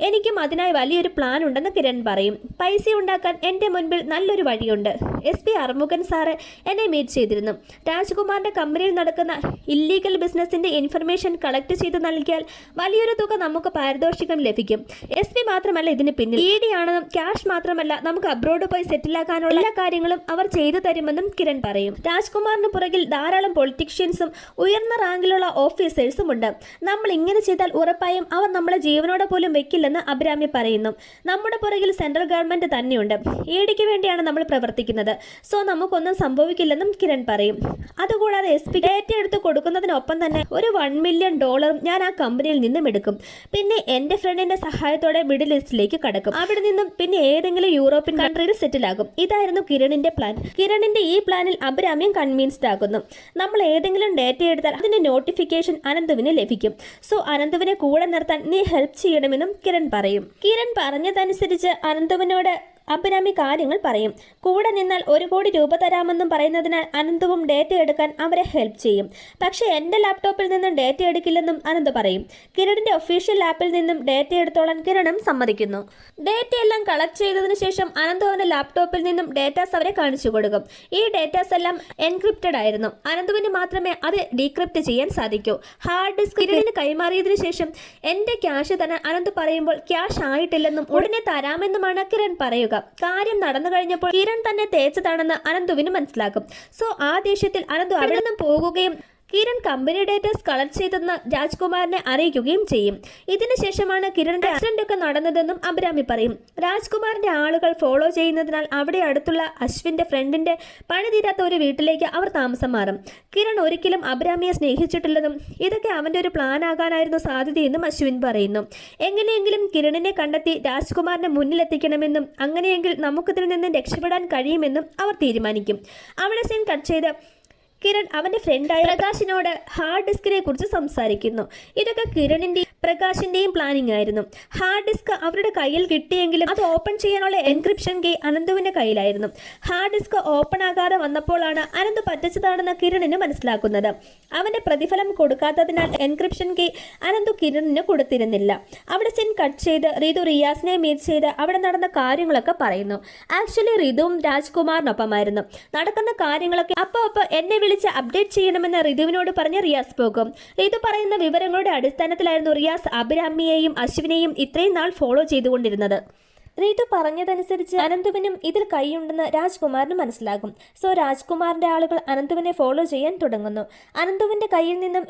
എനിക്കും അതിനായി വലിയൊരു പ്ലാൻ ഉണ്ടെന്ന് കിരൺ പറയും. പൈസ ഉണ്ടാക്കാൻ എന്റെ മുൻപിൽ നല്ലൊരു വഴിയുണ്ട്. എസ് പി അറുമുഖൻ സാറ് എന്നെ മീറ്റ് ചെയ്തിരുന്നു. രാജ്കുമാറിന്റെ കമ്പനിയിൽ നടക്കുന്ന ഇല്ലീഗൽ ബിസിനസ്സിന്റെ ഇൻഫർമേഷൻ കളക്ട് ചെയ്ത് നൽകിയാൽ വലിയൊരു തുക നമുക്ക് പാരിതോഷികം ലഭിക്കും. എസ് പി മാത്രമല്ല ഇതിന് പിന്നിൽ. ഇ ഡി ആണെന്നും ക്യാഷ് മാത്രമല്ല നമുക്ക് അബ്രോഡ് പോയി സെറ്റിലാക്കാനുള്ള എല്ലാ കാര്യങ്ങളും അവർ ചെയ്തു തരുമെന്നും കിരൺ പറയും. രാജ്കുമാറിന് പുറകിൽ ധാരാളം പൊളിറ്റീഷ്യൻസും ഉയർന്ന റാങ്കിലുള്ള ഓഫീസേഴ്സും ഉണ്ട്. നമ്മൾ ഇങ്ങനെ ചെയ്താൽ ഉറപ്പായും അവർ നമ്മളെ ജീവനോടെ പോലും വെക്കില്ലെന്ന് സംഭവിക്കില്ലെന്ന് അഭിരാമി പറയുന്നു. നമ്മുടെ പുറകിൽ സെൻട്രൽ ഗവൺമെന്റ് തന്നെയുണ്ട്. ഏടിക്ക് വേണ്ടിയാണ് നമ്മൾ പ്രവർത്തിക്കുന്നത്. സോ നമുക്കൊന്നും സംഭവിക്കില്ലെന്നും കിരൺ പറയും. അതുകൂടാതെ എസ് പി ഏറ്റെടുത്ത് കൊടുക്കുന്നതിനൊപ്പം തന്നെ ഒരു വൺ മില്യൺ ഡോളറും ഞാൻ ആ കമ്പനിയിൽ നിന്നും എടുക്കും. പിന്നെ എന്റെ ഫ്രണ്ടിന്റെ സഹായത്തോടെ മിഡിൽ ഈസ്റ്റിലേക്ക് കടക്കും. അവിടെ നിന്നും പിന്നെ ഏതെങ്കിലും യൂറോപ്യൻ കൺട്രിയിൽ സെറ്റിൽ ആകും. ഇതായിരുന്നു കിരണിന്റെ പ്ലാൻ കിരണിന്റെ ഈ പ്ലാനിൽ അഭിരാമ്യം കൺവിൻസ്ഡ് ആകുന്നു. നമ്മൾ ഏതെങ്കിലും ഡേറ്റ എടുത്താൽ അതിന്റെ നോട്ടിഫിക്കേഷൻ അനന്തുവിന് ലഭിക്കും. സോ അനന്തുവിനെ കൂടെ നിർത്താൻ നീ ഹെൽപ്പ് ചെയ്യണമെന്നും കിരൺ പറയും. കിരൺ പറഞ്ഞതനുസരിച്ച് അനന്തുവിനോട് അഭിരാമി കാര്യങ്ങൾ പറയും. കൂടെ നിന്നാൽ ഒരു കോടി രൂപ തരാമെന്നും പറയുന്നതിനാൽ അനന്തവും ഡേറ്റ എടുക്കാൻ അവരെ ഹെൽപ്പ് ചെയ്യും. പക്ഷേ എന്റെ ലാപ്ടോപ്പിൽ നിന്നും ഡേറ്റ എടുക്കില്ലെന്നും അനന്ത് പറയും. കിരണിന്റെ ഒഫീഷ്യൽ ആപ്പിൽ നിന്നും ഡേറ്റ എടുത്തോളാൻ കിരണും സമ്മതിക്കുന്നു. ഡേറ്റ എല്ലാം കളക്ട് ചെയ്തതിനു ശേഷം അനന്ത് അവന്റെ ലാപ്ടോപ്പിൽ നിന്നും ഡേറ്റാസ് അവരെ കാണിച്ചു കൊടുക്കും. ഈ ഡേറ്റാസ് എല്ലാം എൻക്രിപ്റ്റഡ് ആയിരുന്നു. അനന്തുവിന് മാത്രമേ അത് ഡീക്രിപ്റ്റ് ചെയ്യാൻ സാധിക്കൂ. ഹാർഡ് ഡിസ്ക് കിരണിന് കൈമാറിയതിനു ശേഷം എന്റെ ക്യാഷ് തന്നെ അനന്ത് പറയുമ്പോൾ ക്യാഷ് ആയിട്ടില്ലെന്നും ഉടനെ തരാമെന്നുമാണ് കിരൺ പറയുക. കാര്യം നടന്നു കഴിഞ്ഞപ്പോൾ കിരൺ തന്നെ തേച്ചതാണെന്ന് അനന്തുവിന് മനസ്സിലാക്കും സോ ആ ദേഷ്യത്തിൽ അനന്തു അവിടെ നിന്നും പോകുകയും കിരൺ കമ്പനി ഡേറ്റാസ് കളക്ട് ചെയ്തെന്ന് രാജ്കുമാറിനെ അറിയിക്കുകയും ചെയ്യും. ഇതിനുശേഷമാണ് കിരണിന്റെ ആക്സിഡന്റ് ഒക്കെ നടന്നതെന്നും അഭിരാമി പറയും. രാജ്കുമാറിന്റെ ആളുകൾ ഫോളോ ചെയ്യുന്നതിനാൽ അവിടെ അടുത്തുള്ള അശ്വിന്റെ ഫ്രണ്ടിന്റെ പണി തീരാത്ത ഒരു വീട്ടിലേക്ക് അവർ താമസം മാറും. കിരൺ ഒരിക്കലും അഭിരാമിയെ സ്നേഹിച്ചിട്ടില്ലെന്നും ഇതൊക്കെ അവന്റെ ഒരു പ്ലാൻ ആകാനായിരുന്നു സാധ്യതയെന്നും അശ്വിൻ പറയുന്നു. എങ്ങനെയെങ്കിലും കിരണിനെ കണ്ടെത്തി രാജ്കുമാറിനെ മുന്നിലെത്തിക്കണമെന്നും അങ്ങനെയെങ്കിൽ നമുക്കിതിൽ നിന്ന് രക്ഷപ്പെടാൻ കഴിയുമെന്നും അവർ തീരുമാനിക്കും. അവിടെ സീൻ കട്ട് ചെയ്ത് കിരൺ അവന്റെ ഫ്രണ്ടായ പ്രകാശിനോട് ഹാർഡ് ഡിസ്കിനെ കുറിച്ച് സംസാരിക്കുന്നു. ഇതൊക്കെ കിരണിന്റെ പ്രകാശിന്റെയും പ്ലാനിംഗ് ആയിരുന്നു. ഹാർഡ് ഡിസ്ക് അവരുടെ കയ്യിൽ കിട്ടിയെങ്കിലും അത് ഓപ്പൺ ചെയ്യാനുള്ള എൻക്രിപ്ഷൻ കീ അനന്തുവിന്റെ കയ്യിലായിരുന്നു. ഹാർഡ് ഡിസ്ക് ഓപ്പൺ ആകാതെ വന്നപ്പോഴാണ് അനന്ത് പറ്റിച്ചതാണെന്ന് കിരണിന് മനസ്സിലാക്കുന്നത്. അവന്റെ പ്രതിഫലം കൊടുക്കാത്തതിനാൽ എൻക്രിപ്ഷൻ കീ അനന്തു കിരണിന് കൊടുത്തിരുന്നില്ല. അവിടെ സിൻ കട്ട് ചെയ്ത് റിതു റിയാസിനെ മീറ്റ് ചെയ്ത് അവിടെ നടന്ന കാര്യങ്ങളൊക്കെ പറയുന്നു. ആക്ച്വലി റിതുവും രാജ്കുമാറിനൊപ്പമായിരുന്നു. നടക്കുന്ന കാര്യങ്ങളൊക്കെ അപ്പോൾ അപ്പോൾ എന്നെ വിളിച്ച് അപ്ഡേറ്റ് ചെയ്യണമെന്ന് റിതുവിനോട് പറഞ്ഞ റിയാസ് പോകും. റിതു പറയുന്ന വിവരങ്ങളുടെ അടിസ്ഥാനത്തിലായിരുന്നു റിയാസ് അഭിരാമിയെയും അശ്വിനെയും ഇത്രയും നാൾ ഫോളോ ചെയ്തുകൊണ്ടിരുന്നത്. റീതു പറഞ്ഞതനുസരിച്ച് അനന്തുവിനും ഇതിൽ കൈയുണ്ടെന്ന് രാജ്കുമാറിന് മനസ്സിലാകും. സോ രാജ്കുമാറിന്റെ ആളുകൾ അനന്തുവിനെ ഫോളോ ചെയ്യാൻ തുടങ്ങുന്നു. അനന്തുവിന്റെ കയ്യിൽ നിന്നും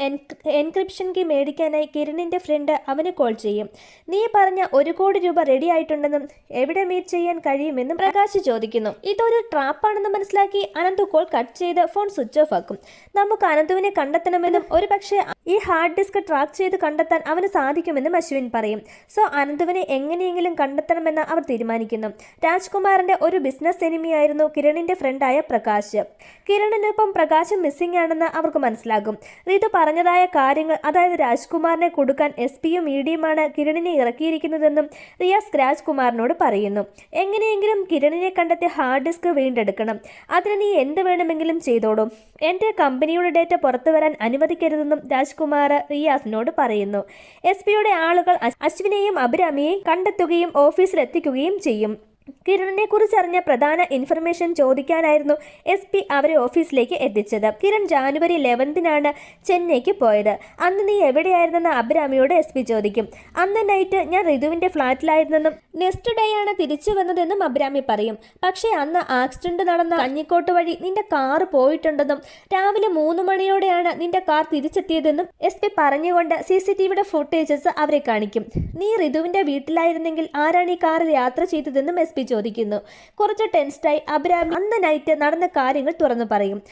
എൻക്രിപ്ഷൻ കീ മേടിക്കാനായി കിരണിന്റെ ഫ്രണ്ട് അവന് കോൾ ചെയ്യും. നീ പറഞ്ഞ ഒരു കോടി രൂപ റെഡി ആയിട്ടുണ്ടെന്നും എവിടെ മീറ്റ് ചെയ്യാൻ കഴിയുമെന്നും പ്രകാശ് ചോദിക്കുന്നു. ഇതൊരു ട്രാപ്പാണെന്ന് മനസ്സിലാക്കി അനന്തു കോൾ കട്ട് ചെയ്ത് ഫോൺ സ്വിച്ച് ഓഫ് ആക്കും. നമുക്ക് അനന്തുവിനെ കണ്ടെത്തണമെന്നും ഒരുപക്ഷെ ഈ ഹാർഡ് ഡിസ്ക് ട്രാക്ക് ചെയ്ത് കണ്ടെത്താൻ അവന് സാധിക്കുമെന്നും അശ്വിൻ പറയും. സോ അനന്തുവിനെ എങ്ങനെയെങ്കിലും കണ്ടെത്തണമെന്ന് അവർ തീരുമാനിക്കുന്നു. രാജ്കുമാറിന്റെ ഒരു ബിസിനസ് എനിമിയായിരുന്നു കിരണിന്റെ ഫ്രണ്ടായ പ്രകാശ്. കിരണിനൊപ്പം പ്രകാശ് മിസ്സിംഗ് ആണെന്ന് അവർക്ക് മനസ്സിലാകും. റിതു പറഞ്ഞതായ കാര്യങ്ങൾ അതായത് രാജ്കുമാറിനെ കൊടുക്കാൻ എസ് പിയും ഇ ഡിയുമാണ് കിരണിനെ ഇറക്കിയിരിക്കുന്നതെന്നും റിയാസ് രാജ്കുമാറിനോട് പറയുന്നു. എങ്ങനെയെങ്കിലും കിരണിനെ കണ്ടെത്തി ഹാർഡ് ഡിസ്ക് വീണ്ടെടുക്കണം. അതിന് നീ എന്ത് വേണമെങ്കിലും ചെയ്തോടും എന്റെ കമ്പനിയുടെ ഡേറ്റ പുറത്തു വരാൻ അനുവദിക്കരുതെന്നും രാജ്കുമാർ റിയാസിനോട് പറയുന്നു. എസ് പിയുടെ ആളുകൾ അശ്- അശ്വിനെയും അഭിരാമിയെയും കണ്ടെത്തുകയും ഓഫീസിലെത്തിക്കുകയും ചെയ്യും. കിരണിനെ കുറിച്ച് അറിഞ്ഞ പ്രധാന ഇൻഫർമേഷൻ ചോദിക്കാനായിരുന്നു എസ് പി അവരെ ഓഫീസിലേക്ക് എത്തിച്ചത്. കിരൺ ജാനുവരി ലെവൻത്തിനാണ് ചെന്നൈക്ക് പോയത്. അന്ന് നീ എവിടെയായിരുന്നെന്ന് അബ്രാമിയോട് എസ് പി ചോദിക്കും. അന്ന് നൈറ്റ് ഞാൻ ഋതുവിന്റെ ഫ്ലാറ്റിലായിരുന്നെന്നും നെക്സ്റ്റ് ഡേ ആണ് തിരിച്ചു വന്നതെന്നും അബ്രാമി പറയും. പക്ഷേ അന്ന് ആക്സിഡന്റ് നടന്ന കഞ്ഞിക്കോട്ട് വഴി നിന്റെ കാർ പോയിട്ടുണ്ടെന്നും രാവിലെ മൂന്ന് മണിയോടെയാണ് നിന്റെ കാർ തിരിച്ചെത്തിയതെന്നും എസ് പി പറഞ്ഞുകൊണ്ട് സി സി ടി വിയുടെ ഫുട്ടേജസ് അവരെ കാണിക്കും. നീ ഋതുവിന്റെ വീട്ടിലായിരുന്നെങ്കിൽ ആരാണ് ഈ കാർ യാത്ര ചെയ്തതെന്നും എസ് ചോദിക്കുന്നു. കുറച്ച് ടെൻസ്ഡായി അബ്രാമി അന്ന് നൈറ്റ് നടന്ന കാര്യങ്ങൾ തുറന്നു പറയും.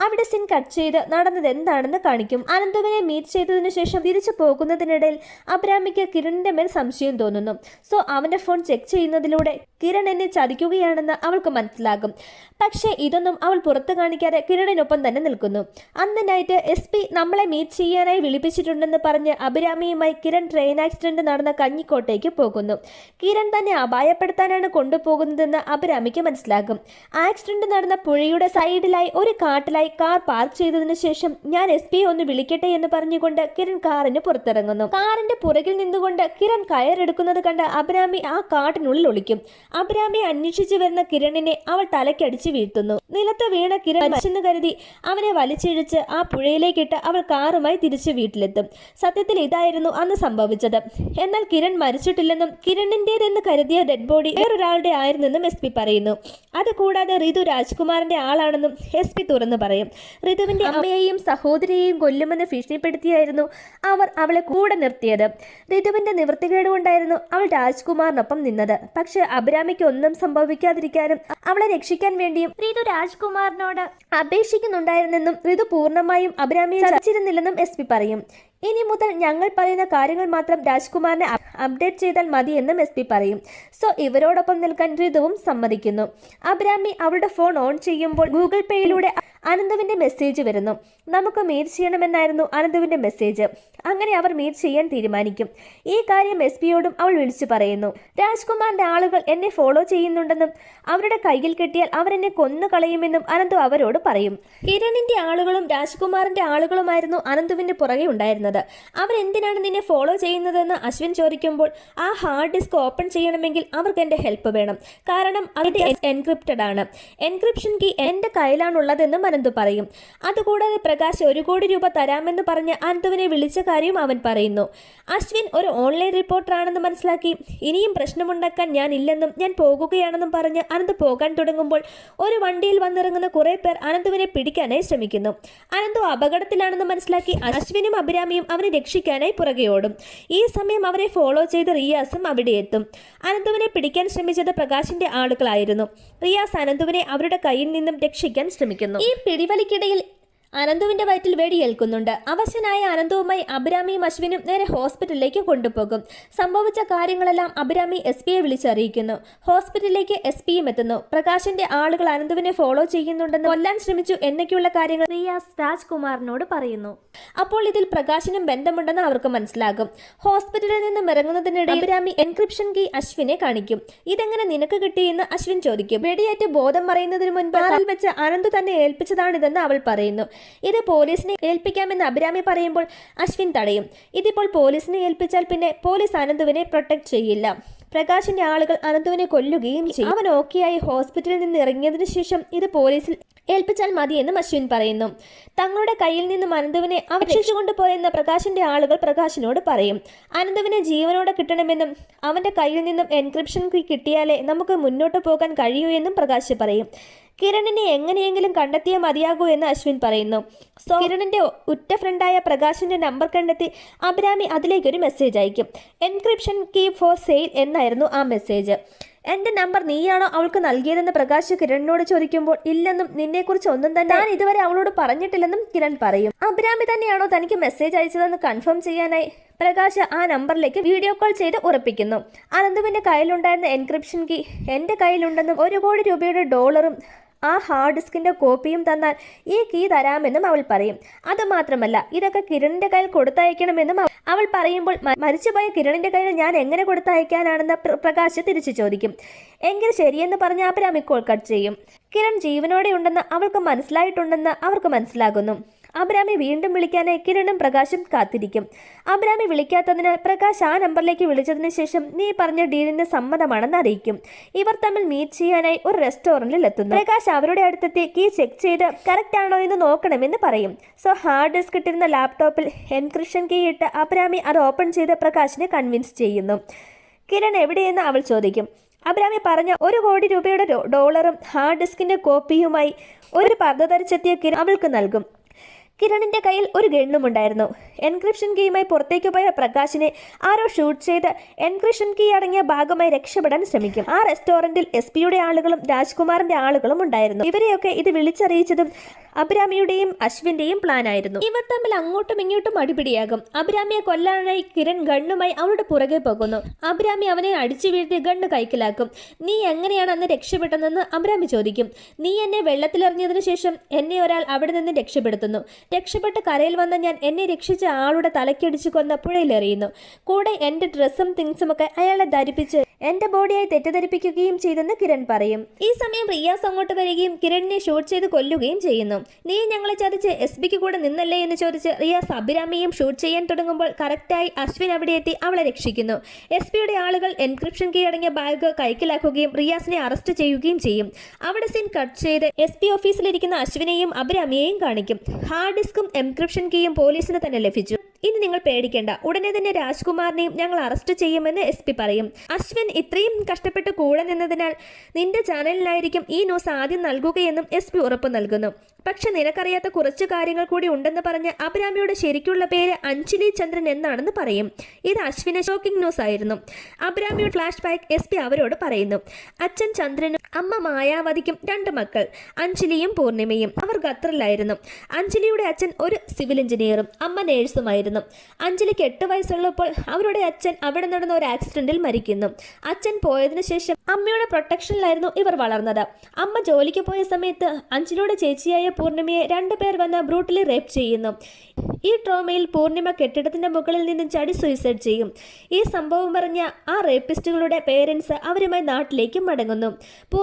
അവിടെ സിൻ കട്ട് ചെയ്ത് നടന്നത് എന്താണെന്ന് കാണിക്കും. അനന്തുവിനെ മീറ്റ് ചെയ്തതിനു ശേഷം തിരിച്ചു പോകുന്നതിനിടയിൽ അബ്രാമിക്ക് കിരണിന്റെ മേൽ സംശയം തോന്നുന്നു. സോ അവന്റെ ഫോൺ ചെക്ക് ചെയ്യുന്നതിലൂടെ കിരൺ എന്നെ ചതിക്കുകയാണെന്ന് അവൾക്ക് മനസ്സിലാകും. പക്ഷേ ഇതൊന്നും അവൾ പുറത്തു കാണിക്കാതെ കിരണിനൊപ്പം തന്നെ നിൽക്കുന്നു. അന്ന് നൈറ്റ് എസ് പി നമ്മളെ മീറ്റ് ചെയ്യാനായി വിളിപ്പിച്ചിട്ടുണ്ടെന്ന് പറഞ്ഞ് അഭിരാമിയുമായി കിരൺ ട്രെയിൻ ആക്സിഡന്റ് നടന്ന കഞ്ഞിക്കോട്ടേക്ക് പോകുന്നു. കിരൺ തന്നെ അപായപ്പെടുത്താനാണ് കൊണ്ടുപോകുന്നതെന്ന് അഭിരാമിക്ക് മനസ്സിലാകും. ആക്സിഡന്റ് നടന്ന പുഴയുടെ സൈഡിലായി ഒരു കാട്ടിലായി കാർ പാർക്ക് ചെയ്തതിനു ശേഷം ഞാൻ എസ് പി ഒന്ന് വിളിക്കട്ടെ എന്ന് പറഞ്ഞുകൊണ്ട് കിരൺ കാറിന് പുറത്തിറങ്ങുന്നു. കാറിന്റെ പുറകിൽ നിന്നുകൊണ്ട് കിരൺ കയറെടുക്കുന്നത് കണ്ട് അബ്രാമി ആ കാട്ടിനുള്ളിൽ ഒളിക്കും. അബ്രാമി അന്വേഷിച്ചു വരുന്ന കിരണിനെ അവൾ തലക്കടിച്ച് വീഴ്ത്തുന്നു. നിലത്ത് വീണ കിരൺ മരിച്ചെന്ന് കരുതി അവനെ വലിച്ചിഴിച്ച് ആ പുഴയിലേക്കിട്ട് അവൾ കാറുമായി തിരിച്ചു വീട്ടിലെത്തും. സത്യത്തിൽ ഇതായിരുന്നു അന്ന് സംഭവിച്ചത്. എന്നാൽ കിരൺ മരിച്ചിട്ടില്ലെന്നും കിരണിന്റേതെന്ന് കരുതിയ ഡെഡ് ബോഡി വേറൊരാളുടെ ആയിരുന്നെന്നും എസ് പി പറയുന്നു. അതുകൂടാതെ ഋതു രാജ്കുമാറിന്റെ ആളാണെന്നും എസ് പി തുറന്നു പറയും. ഋതുവിന്റെ അമ്മയെയും സഹോദരിയെയും കൊല്ലുമെന്ന് ഭീഷണിപ്പെടുത്തിയായിരുന്നു അവർ അവളെ കൂടെ നിർത്തിയത്. ഋതുവിന്റെ നിവൃത്തികേട് കൊണ്ടായിരുന്നു അവൾ രാജ്കുമാറിനൊപ്പം നിന്നത്. പക്ഷെ അഭിരാമിക്ക് ഒന്നും സംഭവിക്കാതിരിക്കാനും അവളെ രക്ഷിക്കാൻ വേണ്ടിയും ഋതു രാജ്കുമാറിനോട് അപേക്ഷിക്കുന്നുണ്ടായിരുന്നെന്നും ഋതു പൂർണമായും അഭിരാമിയെ ചതിച്ചിരുന്നില്ലെന്നും എസ് പി പറയും. ഇനി മുതൽ ഞങ്ങൾ പറയുന്ന കാര്യങ്ങൾ മാത്രം രാജ്കുമാറിനെ അപ്ഡേറ്റ് ചെയ്താൽ മതി എന്നും എസ് പി പറയും. സോ ഇവരോടൊപ്പം നിൽക്കാൻ ഋതുവും സമ്മതിക്കുന്നു. അബ്രാമി അവളുടെ ഫോൺ ഓൺ ചെയ്യുമ്പോൾ ഗൂഗിൾ പേയിലൂടെ അനന്തുവിന്റെ മെസ്സേജ് വരുന്നു. നമുക്ക് മീറ്റ് ചെയ്യണമെന്നായിരുന്നു അനന്തുവിന്റെ മെസ്സേജ് അങ്ങനെ അവർ മീറ്റ് ചെയ്യാൻ തീരുമാനിക്കും. ഈ കാര്യം എസ് പിയോടും അവൾ വിളിച്ചു പറയുന്നു. രാജ്കുമാറിന്റെ ആളുകൾ എന്നെ ഫോളോ ചെയ്യുന്നുണ്ടെന്നും അവരുടെ കയ്യിൽ കിട്ടിയാൽ അവരെന്നെ കൊന്നു കളയുമെന്നും അനന്തു അവരോട് പറയും. കിരണിന്റെ ആളുകളും രാജ്കുമാറിന്റെ ആളുകളുമായിരുന്നു അനന്തുവിന്റെ പുറകെ ഉണ്ടായിരുന്നത്. അവരെന്തിനാണ് നിന്നെ ഫോളോ ചെയ്യുന്നതെന്ന് അശ്വിൻ ചോദിക്കുമ്പോൾ ആ ഹാർഡ് ഡിസ്ക് ഓപ്പൺ ചെയ്യണമെങ്കിൽ അവർക്ക് എന്റെ ഹെൽപ്പ് വേണം. കാരണം അത് എൻക്രിപ്റ്റഡ് ആണ്. എൻക്രിപ്ഷൻ കീ എന്റെ കയ്യിലാണുള്ളതെന്നും അനന്തു പറയും. അതുകൂടാതെ പ്രകാശ് ഒരു കോടി രൂപ തരാമെന്ന് പറഞ്ഞ് അനന്തുവിനെ വിളിച്ച കാര്യം അവൻ പറയുന്നു. അശ്വിൻ ഒരു ഓൺലൈൻ റിപ്പോർട്ടറാണെന്ന് മനസ്സിലാക്കി. ഇനിയും പ്രശ്നമുണ്ടാക്കാൻ ഞാൻ ഇല്ലെന്നും ഞാൻ പോകുകയാണെന്നും പറഞ്ഞ് അനന്ത് പോകാൻ തുടങ്ങുമ്പോൾ ഒരു വണ്ടിയിൽ വന്നിറങ്ങുന്ന കുറെ പേർ അനന്തുവിനെ പിടിക്കാനായി ശ്രമിക്കുന്നു. അനന്തു അപകടത്തിലാണെന്ന് മനസ്സിലാക്കി അശ്വിനും അഭിരാമിയും അവനെ രക്ഷിക്കാനായി പുറകെ ഓടും. ഈ സമയം അവരെ ഫോളോ ചെയ്ത് റിയാസും അവിടെ എത്തും. അനന്തുവിനെ പിടിക്കാൻ ശ്രമിച്ചത് പ്രകാശിന്റെ ആളുകളായിരുന്നു. റിയാസ് അനന്തുവിനെ അവരുടെ കയ്യിൽ നിന്നും രക്ഷിക്കാൻ ശ്രമിക്കുന്നു. ഈ പിടിവലിക്കിടയിൽ അനന്തുവിന്റെ വയറ്റിൽ വെടിയേൽക്കുന്നുണ്ട് അവശനായ അനന്തുവുമായി അഭിരാമിയും അശ്വിനും നേരെ ഹോസ്പിറ്റലിലേക്ക് കൊണ്ടുപോകും. സംഭവിച്ച കാര്യങ്ങളെല്ലാം അഭിരാമി എസ് പിയെ വിളിച്ചറിയിക്കുന്നു. ഹോസ്പിറ്റലിലേക്ക് എസ് പിയും എത്തുന്നു. പ്രകാശിന്റെ ആളുകൾ അനന്തുവിനെ ഫോളോ ചെയ്യുന്നുണ്ടെന്ന് കൊല്ലാൻ ശ്രമിച്ചു എന്നൊക്കെയുള്ള കാര്യങ്ങൾ റിയാസ് രാജ്കുമാറിനോട് പറയുന്നു. അപ്പോൾ ഇതിൽ പ്രകാശിനും ബന്ധമുണ്ടെന്ന് അവർക്ക് മനസ്സിലാകും. ഹോസ്പിറ്റലിൽ നിന്നും ഇറങ്ങുന്നതിനിടെ അഭിരാമി എൻക്രിപ്ഷൻ കീ അശ്വിനെ കാണിക്കും. ഇതെങ്ങനെ നിനക്ക് കിട്ടിയെന്ന് അശ്വിൻ ചോദിക്കും. വെടിയേറ്റ് ബോധം പറയുന്നതിന് മുൻപ് വെച്ച് അനന്തു തന്നെ ഏൽപ്പിച്ചതാണിതെന്ന് അവൾ പറയുന്നു. ഇത് പോലീസിനെ ഏൽപ്പിക്കാമെന്ന് അഭിരാമി പറയുമ്പോൾ അശ്വിൻ തടയും. ഇതിപ്പോൾ പോലീസിനെ ഏൽപ്പിച്ചാൽ പിന്നെ പോലീസ് അനന്തുവിനെ പ്രൊട്ടക്ട് ചെയ്യില്ല. പ്രകാശിന്റെ ആളുകൾ അനന്തുവിനെ കൊല്ലുകയും ചെയ്യും. അവൻ ഓക്കെയായി ഹോസ്പിറ്റലിൽ നിന്ന് ഇറങ്ങിയതിനു ശേഷം ഇത് പോലീസിൽ ഏൽപ്പിച്ചാൽ മതിയെന്നും അശ്വിൻ പറയുന്നു. തങ്ങളുടെ കയ്യിൽ നിന്നും അനന്തുവിനെ അവരക്ഷിച്ചുകൊണ്ട് പോയെന്ന് പ്രകാശിന്റെ ആളുകൾ പ്രകാശിനോട് പറയും. അനന്തുവിനെ ജീവനോടെ കിട്ടണമെന്നും അവന്റെ കയ്യിൽ നിന്നും എൻക്രിപ്ഷൻ കിട്ടിയാലേ നമുക്ക് മുന്നോട്ട് പോകാൻ കഴിയൂ എന്നും പ്രകാശ് പറയും. കിരണിനെ എങ്ങനെയെങ്കിലും കണ്ടെത്തിയേ മതിയാകൂ എന്ന് അശ്വിൻ പറയുന്നു. സോ കിരണിന്റെ ഉറ്റ ഫ്രണ്ടായ പ്രകാശിന്റെ നമ്പർ കണ്ടെത്തി അഭിരാമി അതിലേക്കൊരു മെസ്സേജ് അയക്കും. എൻക്രിപ്ഷൻ കീ ഫോർ സെയിൽ എന്നായിരുന്നു ആ മെസ്സേജ് എന്റെ നമ്പർ നീയാണോ അവൾക്ക് നൽകിയതെന്ന് പ്രകാശ് കിരണിനോട് ചോദിക്കുമ്പോൾ ഇല്ലെന്നും നിന്നെക്കുറിച്ച് ഒന്നും തന്നെ ഞാൻ ഇതുവരെ അവളോട് പറഞ്ഞിട്ടില്ലെന്നും കിരൺ പറയും. അഭിരാമി തന്നെയാണോ തനിക്ക് മെസ്സേജ് അയച്ചതെന്ന് കൺഫേം ചെയ്യാനായി? പ്രകാശ് ആ നമ്പറിലേക്ക് വീഡിയോ കോൾ ചെയ്ത് ഉറപ്പിക്കുന്നു. അനന്തുവിന്റെ കയ്യിലുണ്ടായിരുന്ന എൻക്രിപ്ഷൻ കീ എന്റെ കയ്യിലുണ്ടെന്നും ഒരു കോടി രൂപയുടെ ഡോളറും ആ ഹാർഡ് ഡിസ്കിന്റെ കോപ്പിയും തന്നാൽ ഈ കീ തരാമെന്നും അവൾ പറയും. അതുമാത്രമല്ല ഇതൊക്കെ കിരണിന്റെ കയ്യിൽ കൊടുത്തയക്കണമെന്നും അവൾ പറയുമ്പോൾ മരിച്ചുപോയ കിരണിന്റെ കയ്യിൽ ഞാൻ എങ്ങനെ കൊടുത്തയക്കാനാണെന്ന് പ്ര- പ്രകാശ് തിരിച്ചു ചോദിക്കും. എങ്കിൽ ശരിയെന്ന് പറഞ്ഞ് അഭിരാമി കോൾ കട്ട് ചെയ്യും. കിരൺ ജീവനോടെ ഉണ്ടെന്ന് അവൾക്ക് മനസ്സിലായിട്ടുണ്ടെന്ന് അവർക്ക് മനസ്സിലാകുന്നു. അഭിരാമി വീണ്ടും വിളിക്കാനായി കിരണും പ്രകാശും കാത്തിരിക്കും. അബ്രാമി വിളിക്കാത്തതിനാൽ പ്രകാശ് ആ നമ്പറിലേക്ക് വിളിച്ചതിന് ശേഷം നീ പറഞ്ഞ ഡീലിന് സമ്മതമാണെന്ന് അറിയിക്കും. ഇവർ തമ്മിൽ മീറ്റ് ചെയ്യാനായി ഒരു റെസ്റ്റോറന്റിൽ എത്തുന്നു പ്രകാശ് അവരുടെ അടുത്തെത്തി കീ ചെക്ക് ചെയ്ത് കറക്റ്റ് ആണോ എന്ന് നോക്കണമെന്ന് പറയും. സോ ഹാർഡ് ഡിസ്ക് ഇട്ടിരുന്ന ലാപ്ടോപ്പിൽ എൻക്രിപ്ഷൻ കീ ഇട്ട് അബ്രാമി അത് ഓപ്പൺ ചെയ്ത് പ്രകാശിനെ കൺവിൻസ് ചെയ്യുന്നു. കിരൺ എവിടെയെന്ന് അവൾ ചോദിക്കും. അബ്രാമി പറഞ്ഞ ഒരു കോടി രൂപയുടെ ഡോളറും ഹാർഡ് ഡിസ്കിന്റെ കോപ്പിയുമായി ഒരു പർദ്ദ ധരിച്ചെത്തിയ കിരൺ അവൾക്ക് നൽകും. കിരണിന്റെ കയ്യിൽ ഒരു ഗണ്ണുമുണ്ടായിരുന്നു. എൻക്രിപ്ഷൻ കീയുമായി പുറത്തേക്ക് പോയ പ്രകാശിനെ ആരോ ഷൂട്ട് ചെയ്ത് എൻക്രിപ്ഷൻ കീ അടങ്ങിയ ഭാഗമായി രക്ഷപ്പെടാൻ ശ്രമിക്കും. ആ റെസ്റ്റോറന്റിൽ എസ് പിയുടെ ആളുകളും രാജ്കുമാറിന്റെ ആളുകളും ഉണ്ടായിരുന്നു. ഇവരെയൊക്കെ ഇത് വിളിച്ചറിയിച്ചതും അബ്രാമിയുടെയും അശ്വിന്റെയും പ്ലാൻ ആയിരുന്നു. ഇവർ തമ്മിൽ അങ്ങോട്ടും ഇങ്ങോട്ടും അടിപിടിയാകും. അബ്രാമിയെ കൊല്ലാനായി കിരൺ ഗണ്ണുമായി അവരുടെ പുറകെ പോകുന്നു. അബ്രാമി അവനെ അടിച്ചു വീഴ്ത്തി ഗണ്ണ് കൈക്കലാക്കും. നീ എങ്ങനെയാണ് അന്ന് രക്ഷപ്പെട്ടതെന്ന്? അബ്രാമി ചോദിക്കും. നീ എന്നെ വെള്ളത്തിലെറിഞ്ഞതിനു ശേഷം എന്നെ ഒരാൾ അവിടെ നിന്ന് രക്ഷപ്പെടുത്തുന്നു. രക്ഷപ്പെട്ട് കരയിൽ വന്ന ഞാൻ എന്നെ രക്ഷിച്ച ആളുടെ തലക്കടിച്ചു കൊന്ന പുഴയിലെറിയുന്നു. കൂടെ എന്റെ ഡ്രസ്സും തിങ്സും ഒക്കെ അയാളെ ധരിപ്പിച്ച് എന്റെ ബോഡിയായി തെറ്റിദ്ധരിപ്പിക്കുകയും ചെയ്തെന്ന് കിരൺ പറയും. ഈ സമയം റിയാസ് അങ്ങോട്ട് വരികയും കിരണിനെ ഷൂട്ട് ചെയ്ത് കൊല്ലുകയും ചെയ്യുന്നു. നീ ഞങ്ങളെ ചതിച്ച് എസ് ബിക്ക് കൂടെ നിന്നല്ലേ എന്ന് ചോദിച്ച് റിയാസ് അഭിരാമിയും ഷൂട്ട് ചെയ്യാൻ തുടങ്ങുമ്പോൾ കറക്റ്റായി അശ്വിൻ അവിടെ എത്തി അവളെ രക്ഷിക്കുന്നു. എസ് പിയുടെ ആളുകൾ എൻക്രിപ്ഷൻ കീ അടങ്ങിയ ബാഗ് കൈക്കലാക്കുകയും റിയാസിനെ അറസ്റ്റ് ചെയ്യുകയും ചെയ്യും. അവിടെ സീൻ കട്ട് ചെയ്ത് എസ് പി ഓഫീസിലിരിക്കുന്ന അശ്വിനെയും അഭിരാമിയെയും കാണിക്കും. ഹാർഡ് ഡിസ്കും എൻക്രിപ്ഷൻ കീയും പോലീസിന് തന്നെ ലഭിച്ചു. ഇനി നിങ്ങൾ പേടിക്കേണ്ട. ഉടനെ തന്നെ രാജ്കുമാറിനെയും ഞങ്ങൾ അറസ്റ്റ് ചെയ്യുമെന്ന് എസ് പി പറയും. അശ്വിൻ ഇത്രയും കഷ്ടപ്പെട്ട് കൂടെ നിന്നതിനാൽ നിന്റെ ചാനലിനായിരിക്കും ഈ ന്യൂസ് ആദ്യം നൽകുകയെന്നും എസ് പി ഉറപ്പ് നൽകുന്നു. പക്ഷെ നിനക്കറിയാത്ത കുറച്ച് കാര്യങ്ങൾ കൂടി ഉണ്ടെന്ന് പറഞ്ഞ് അബ്രാമിയുടെ ശരിക്കുള്ള പേര് അഞ്ജലി ചന്ദ്രൻ എന്നാണെന്ന് പറയും. ഇത് അശ്വിന് ഷോക്കിംഗ് ന്യൂസ് ആയിരുന്നു. അബ്രാമിയുടെ ഫ്ലാഷ് ബാക്ക് എസ് പി അവരോട് പറയുന്നു. അച്ഛൻ ചന്ദ്രനും അമ്മ മായാവതിക്കും രണ്ട് മക്കൾ അഞ്ജലിയും പൂർണിമയും. അവർ ഖത്തറിലായിരുന്നു അഞ്ജലിയുടെ അച്ഛൻ ഒരു സിവിൽ എഞ്ചിനീയറും അമ്മ നേഴ്സുമായിരുന്നു. അഞ്ജലിക്ക് എട്ട് വയസ്സുള്ളപ്പോൾ അവരുടെ അച്ഛൻ അവിടെ നടന്ന ഒരു ആക്സിഡന്റിൽ മരിക്കുന്നു. അച്ഛൻ പോയതിനു ശേഷം അമ്മയുടെ പ്രൊട്ടക്ഷനിലായിരുന്നു ഇവർ വളർന്നത്. അമ്മ ജോലിക്ക് പോയ സമയത്ത് അഞ്ജലിയുടെ ചേച്ചിയായ പൂർണിമയെ രണ്ടുപേർ വന്ന് ബ്രൂട്ടലി റേപ്പ് ചെയ്യുന്നു. ഈ ട്രോമയിൽ പൂർണിമ കെട്ടിടത്തിന്റെ മുകളിൽ നിന്നും ചടി സൂയിസൈഡ് ചെയ്യും. ഈ സംഭവം പറഞ്ഞ ആ റേപ്പിസ്റ്റുകളുടെ പേരൻസ് അവരുമായി നാട്ടിലേക്ക് മടങ്ങുന്നു.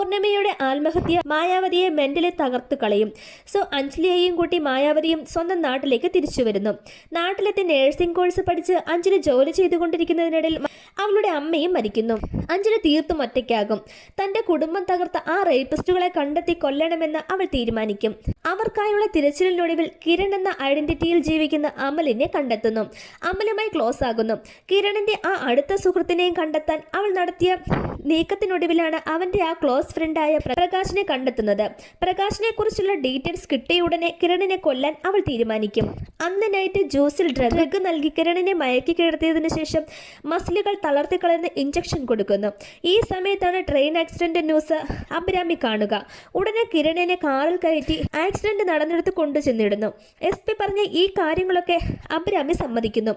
പൂർണിമയുടെ ആത്മഹത്യ മായാവതിയെ മെന്റലി തകർത്തു കളയും. സോ അഞ്ജലിയെയും കൂട്ടി മായാവതിയും സ്വന്തം നാട്ടിലേക്ക് തിരിച്ചു വരുന്നു. നാട്ടിലെത്തി നേഴ്സിംഗ് കോഴ്സ് പഠിച്ച് അഞ്ജലി ജോലി ചെയ്തുകൊണ്ടിരിക്കുന്നതിനിടയിൽ അവളുടെ അമ്മയും മരിക്കുന്നു. അഞ്ജലി തീർത്തും ഒറ്റയ്ക്കാകും. തന്റെ കുടുംബം തകർത്ത ആ റേപ്പിസ്റ്റുകളെ കണ്ടെത്തി കൊല്ലണമെന്ന് അവൾ തീരുമാനിക്കും. അവർക്കായുള്ള തിരച്ചിലിനൊടുവിൽ കിരൺ എന്ന ഐഡന്റിറ്റിയിൽ ജീവിക്കുന്ന അമലിനെ കണ്ടെത്തുന്നു. അമലുമായി ക്ലോസ് ആകുന്നു. കിരണിന്റെ ആ അടുത്ത സുഹൃത്തിനെയും കണ്ടെത്താൻ അവൾ നടത്തിയ നീക്കത്തിനൊടുവിലാണ് അവന്റെ ആ ക്ലോസ് ഫ്രണ്ടായ പ്രകാശിനെ കണ്ടെത്തുന്നത്. പ്രകാശിനെ കുറിച്ചുള്ള ഡീറ്റെയിൽസ് കിട്ടിയ ഉടനെ കിരണിനെ കൊല്ലാൻ അവൾ തീരുമാനിക്കും. അന്ന് നൈറ്റ് ജ്യൂസിൽ ഡ്രഗ് നൽകി കിരണിനെ മയക്കി കിടത്തിയതിനു ശേഷം മസിലുകൾ തളർത്തി കളയുന്ന ഇഞ്ചക്ഷൻ കൊടുക്കുന്നു. ഈ സമയത്താണ് ട്രെയിൻ ആക്സിഡന്റ് ന്യൂസ് അബ്രാമി കാണുക. ഉടനെ കിരണിനെ കാറിൽ കയറ്റി ആക്സിഡന്റ് നടന്നിടത്ത് കൊണ്ടുചെന്നിടുന്നു എസ് പി പറഞ്ഞ ഈ കാര്യങ്ങളൊക്കെ അബ്രാമി സമ്മതിക്കുന്നു.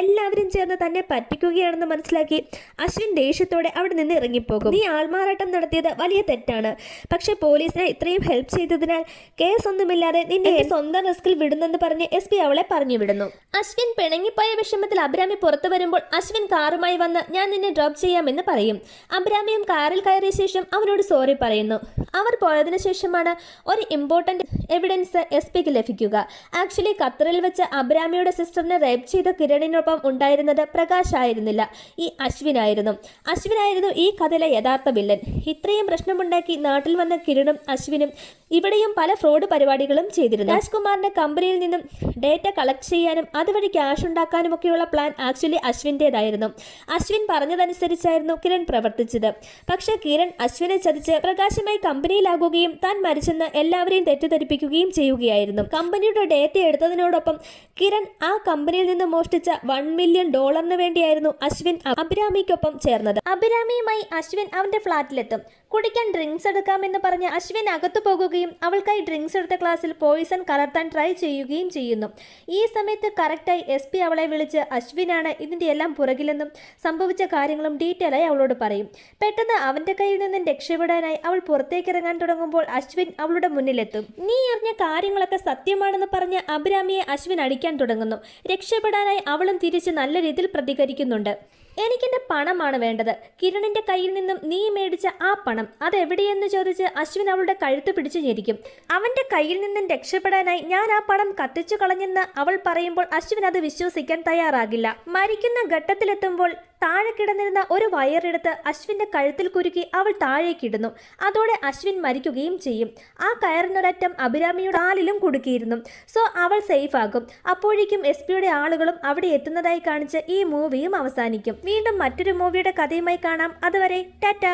എല്ലാവരും ചേർന്ന് തന്നെ പറ്റിക്കുകയാണെന്ന് മനസ്സിലാക്കി അശ്വിൻ ദേഷ്യത്തോടെ അവിടെ നിന്ന് ഇറങ്ങിപ്പോകും. ഈ ആൾമാറാട്ടം നടത്തിയത് വലിയ തെറ്റാണ്. പക്ഷെ പോലീസിനെ ഇത്രയും ഹെൽപ്പ് ചെയ്തതിനാൽ കേസ് ഒന്നുമില്ലാതെ നിന്നെ സ്വന്തം റിസ്കിൽ വിടുന്നെന്ന് പറഞ്ഞ് എസ് പി അവളെ പറഞ്ഞു വിടുന്നു അശ്വിൻ പിണങ്ങിപ്പോയ വിഷമത്തിൽ അബ്രാമി പുറത്തു വരുമ്പോൾ അശ്വിൻ കാറുമായി വന്ന് ഞാൻ നിന്നെ ഡ്രോപ്പ് ചെയ്യാമെന്ന് പറയും. അബ്രാമിയും കാറിൽ കയറിയ ശേഷം അവനോട് സോറി പറയുന്നു. അവർ പോയതിന് ശേഷമാണ് ഒരു ഇമ്പോർട്ടന്റ് എവിഡൻസ് എസ് പിക്ക് ലഭിക്കുക. ആക്ച്വലി ഖത്തറിൽ വെച്ച് അബ്രാമിയുടെ സിസ്റ്ററിനെ റേപ്പ് ചെയ്ത കിരണിനൊപ്പം ഉണ്ടായിരുന്നത് പ്രകാശ് ആയിരുന്നില്ല. ഈ അശ്വിനായിരുന്നു. അശ്വിനായിരുന്നു ഈ കഥയിലെ യഥാർത്ഥ വില്ലൻ ഇത്രയും പ്രശ്നമുണ്ടാക്കി നാട്ടിൽ വന്ന കിരണും അശ്വിനും ഇവിടെയും പല ഫ്രോഡ് പരിപാടികളും ചെയ്തിരുന്നു. രാജ്കുമാറിന്റെ കമ്പനിയിൽ നിന്നും ഡേറ്റ കളക്ട് ചെയ്യാനും അതുവഴി ക്യാഷ് ഉണ്ടാക്കാനും ഒക്കെയുള്ള പ്ലാൻ ആക്ച്വലി അശ്വിന്റെതായിരുന്നു അശ്വിൻ പറഞ്ഞതനുസരിച്ചായിരുന്നു കിരൺ പ്രവർത്തിച്ചത്. പക്ഷെ കിരൺ അശ്വിനെ ചതിച്ച് പ്രകാശമായി കമ്പനിയിലാകുകയും താൻ മരിച്ചെന്ന് എല്ലാവരെയും തെറ്റിദ്ധരിപ്പിക്കുകയും ചെയ്യുകയായിരുന്നു. കമ്പനിയുടെ ഡേറ്റ എടുത്തതിനോടൊപ്പം കിരൺ ആ കമ്പനിയിൽ നിന്ന് മോഷ്ടിച്ച വൺ മില്യൺ ഡോളറിന് വേണ്ടിയായിരുന്നു അശ്വിൻ അഭിരാമിക്കൊപ്പം ചേർന്നത്. അഭിരാമിയുമായി അശ്വിൻ അവന്റെ ഫ്ളാറ്റിലെത്തും കുടിക്കാൻ ഡ്രിങ്ക്സ് എടുക്കാമെന്ന് പറഞ്ഞ് അശ്വിൻ അകത്തു പോകുകയും അവൾക്കായി ഡ്രിങ്ക്സ് എടുത്ത ക്ലാസ്സിൽ പോയിസൺ കലർത്താൻ ട്രൈ ചെയ്യുകയും ചെയ്യുന്നു. ഈ സമയത്ത് കറക്റ്റായി എസ് പി അവളെ വിളിച്ച് അശ്വിനാണ് ഇതിന്റെ എല്ലാം പുറകിലെന്നും സംഭവിച്ച കാര്യങ്ങളും ഡീറ്റെയിൽ ആയി അവളോട് പറയും. പെട്ടെന്ന് അവന്റെ കയ്യിൽ നിന്നും രക്ഷപ്പെടാനായി അവൾ പുറത്തേക്ക് ഇറങ്ങാൻ തുടങ്ങുമ്പോൾ അശ്വിൻ അവളുടെ മുന്നിലെത്തും. നീ അറിഞ്ഞ കാര്യങ്ങളൊക്കെ സത്യമാണെന്ന് പറഞ്ഞ് അഭിരാമിയെ അശ്വിൻ അടിക്കാൻ തുടങ്ങുന്നു. രക്ഷപ്പെടാനായി അവളും തിരിച്ച് നല്ല രീതിയിൽ പ്രതികരിക്കുന്നുണ്ട്. എനിക്കെന്റെ പണമാണ് വേണ്ടത്. കിരണിന്റെ കയ്യിൽ നിന്നും നീ മേടിച്ച ആ പണം അതെവിടെയെന്ന് ചോദിച്ച് അശ്വിൻ അവളുടെ കഴുത്ത് പിടിച്ചു ഞെരിക്കും. അവന്റെ കയ്യിൽ നിന്നും രക്ഷപ്പെടാനായി ഞാൻ ആ പണം കത്തിച്ചു കളഞ്ഞെന്ന് അവൾ പറയുമ്പോൾ അശ്വിൻ അത് വിശ്വസിക്കാൻ തയ്യാറാകില്ല. മരിക്കുന്ന ഘട്ടത്തിലെത്തുമ്പോൾ താഴെ കിടന്നിരുന്ന ഒരു വയറെടുത്ത് അശ്വിന്റെ കഴുത്തിൽ കുരുക്കി അവൾ താഴേക്കിടുന്നു അതോടെ അശ്വിൻ മരിക്കുകയും ചെയ്യും. ആ കയറിനൊരറ്റം അഭിരാമിയുടെ ആലിലും കുടുക്കിയിരുന്നു. സോ അവൾ സേഫ് ആകും. അപ്പോഴേക്കും എസ് പിയുടെ ആളുകളും അവിടെ എത്തുന്നതായി കാണിച്ച് ഈ മൂവിയും അവസാനിക്കും. വീണ്ടും മറ്റൊരു മൂവിയുടെ കഥയുമായി കാണാം. അതുവരെ ടാറ്റ.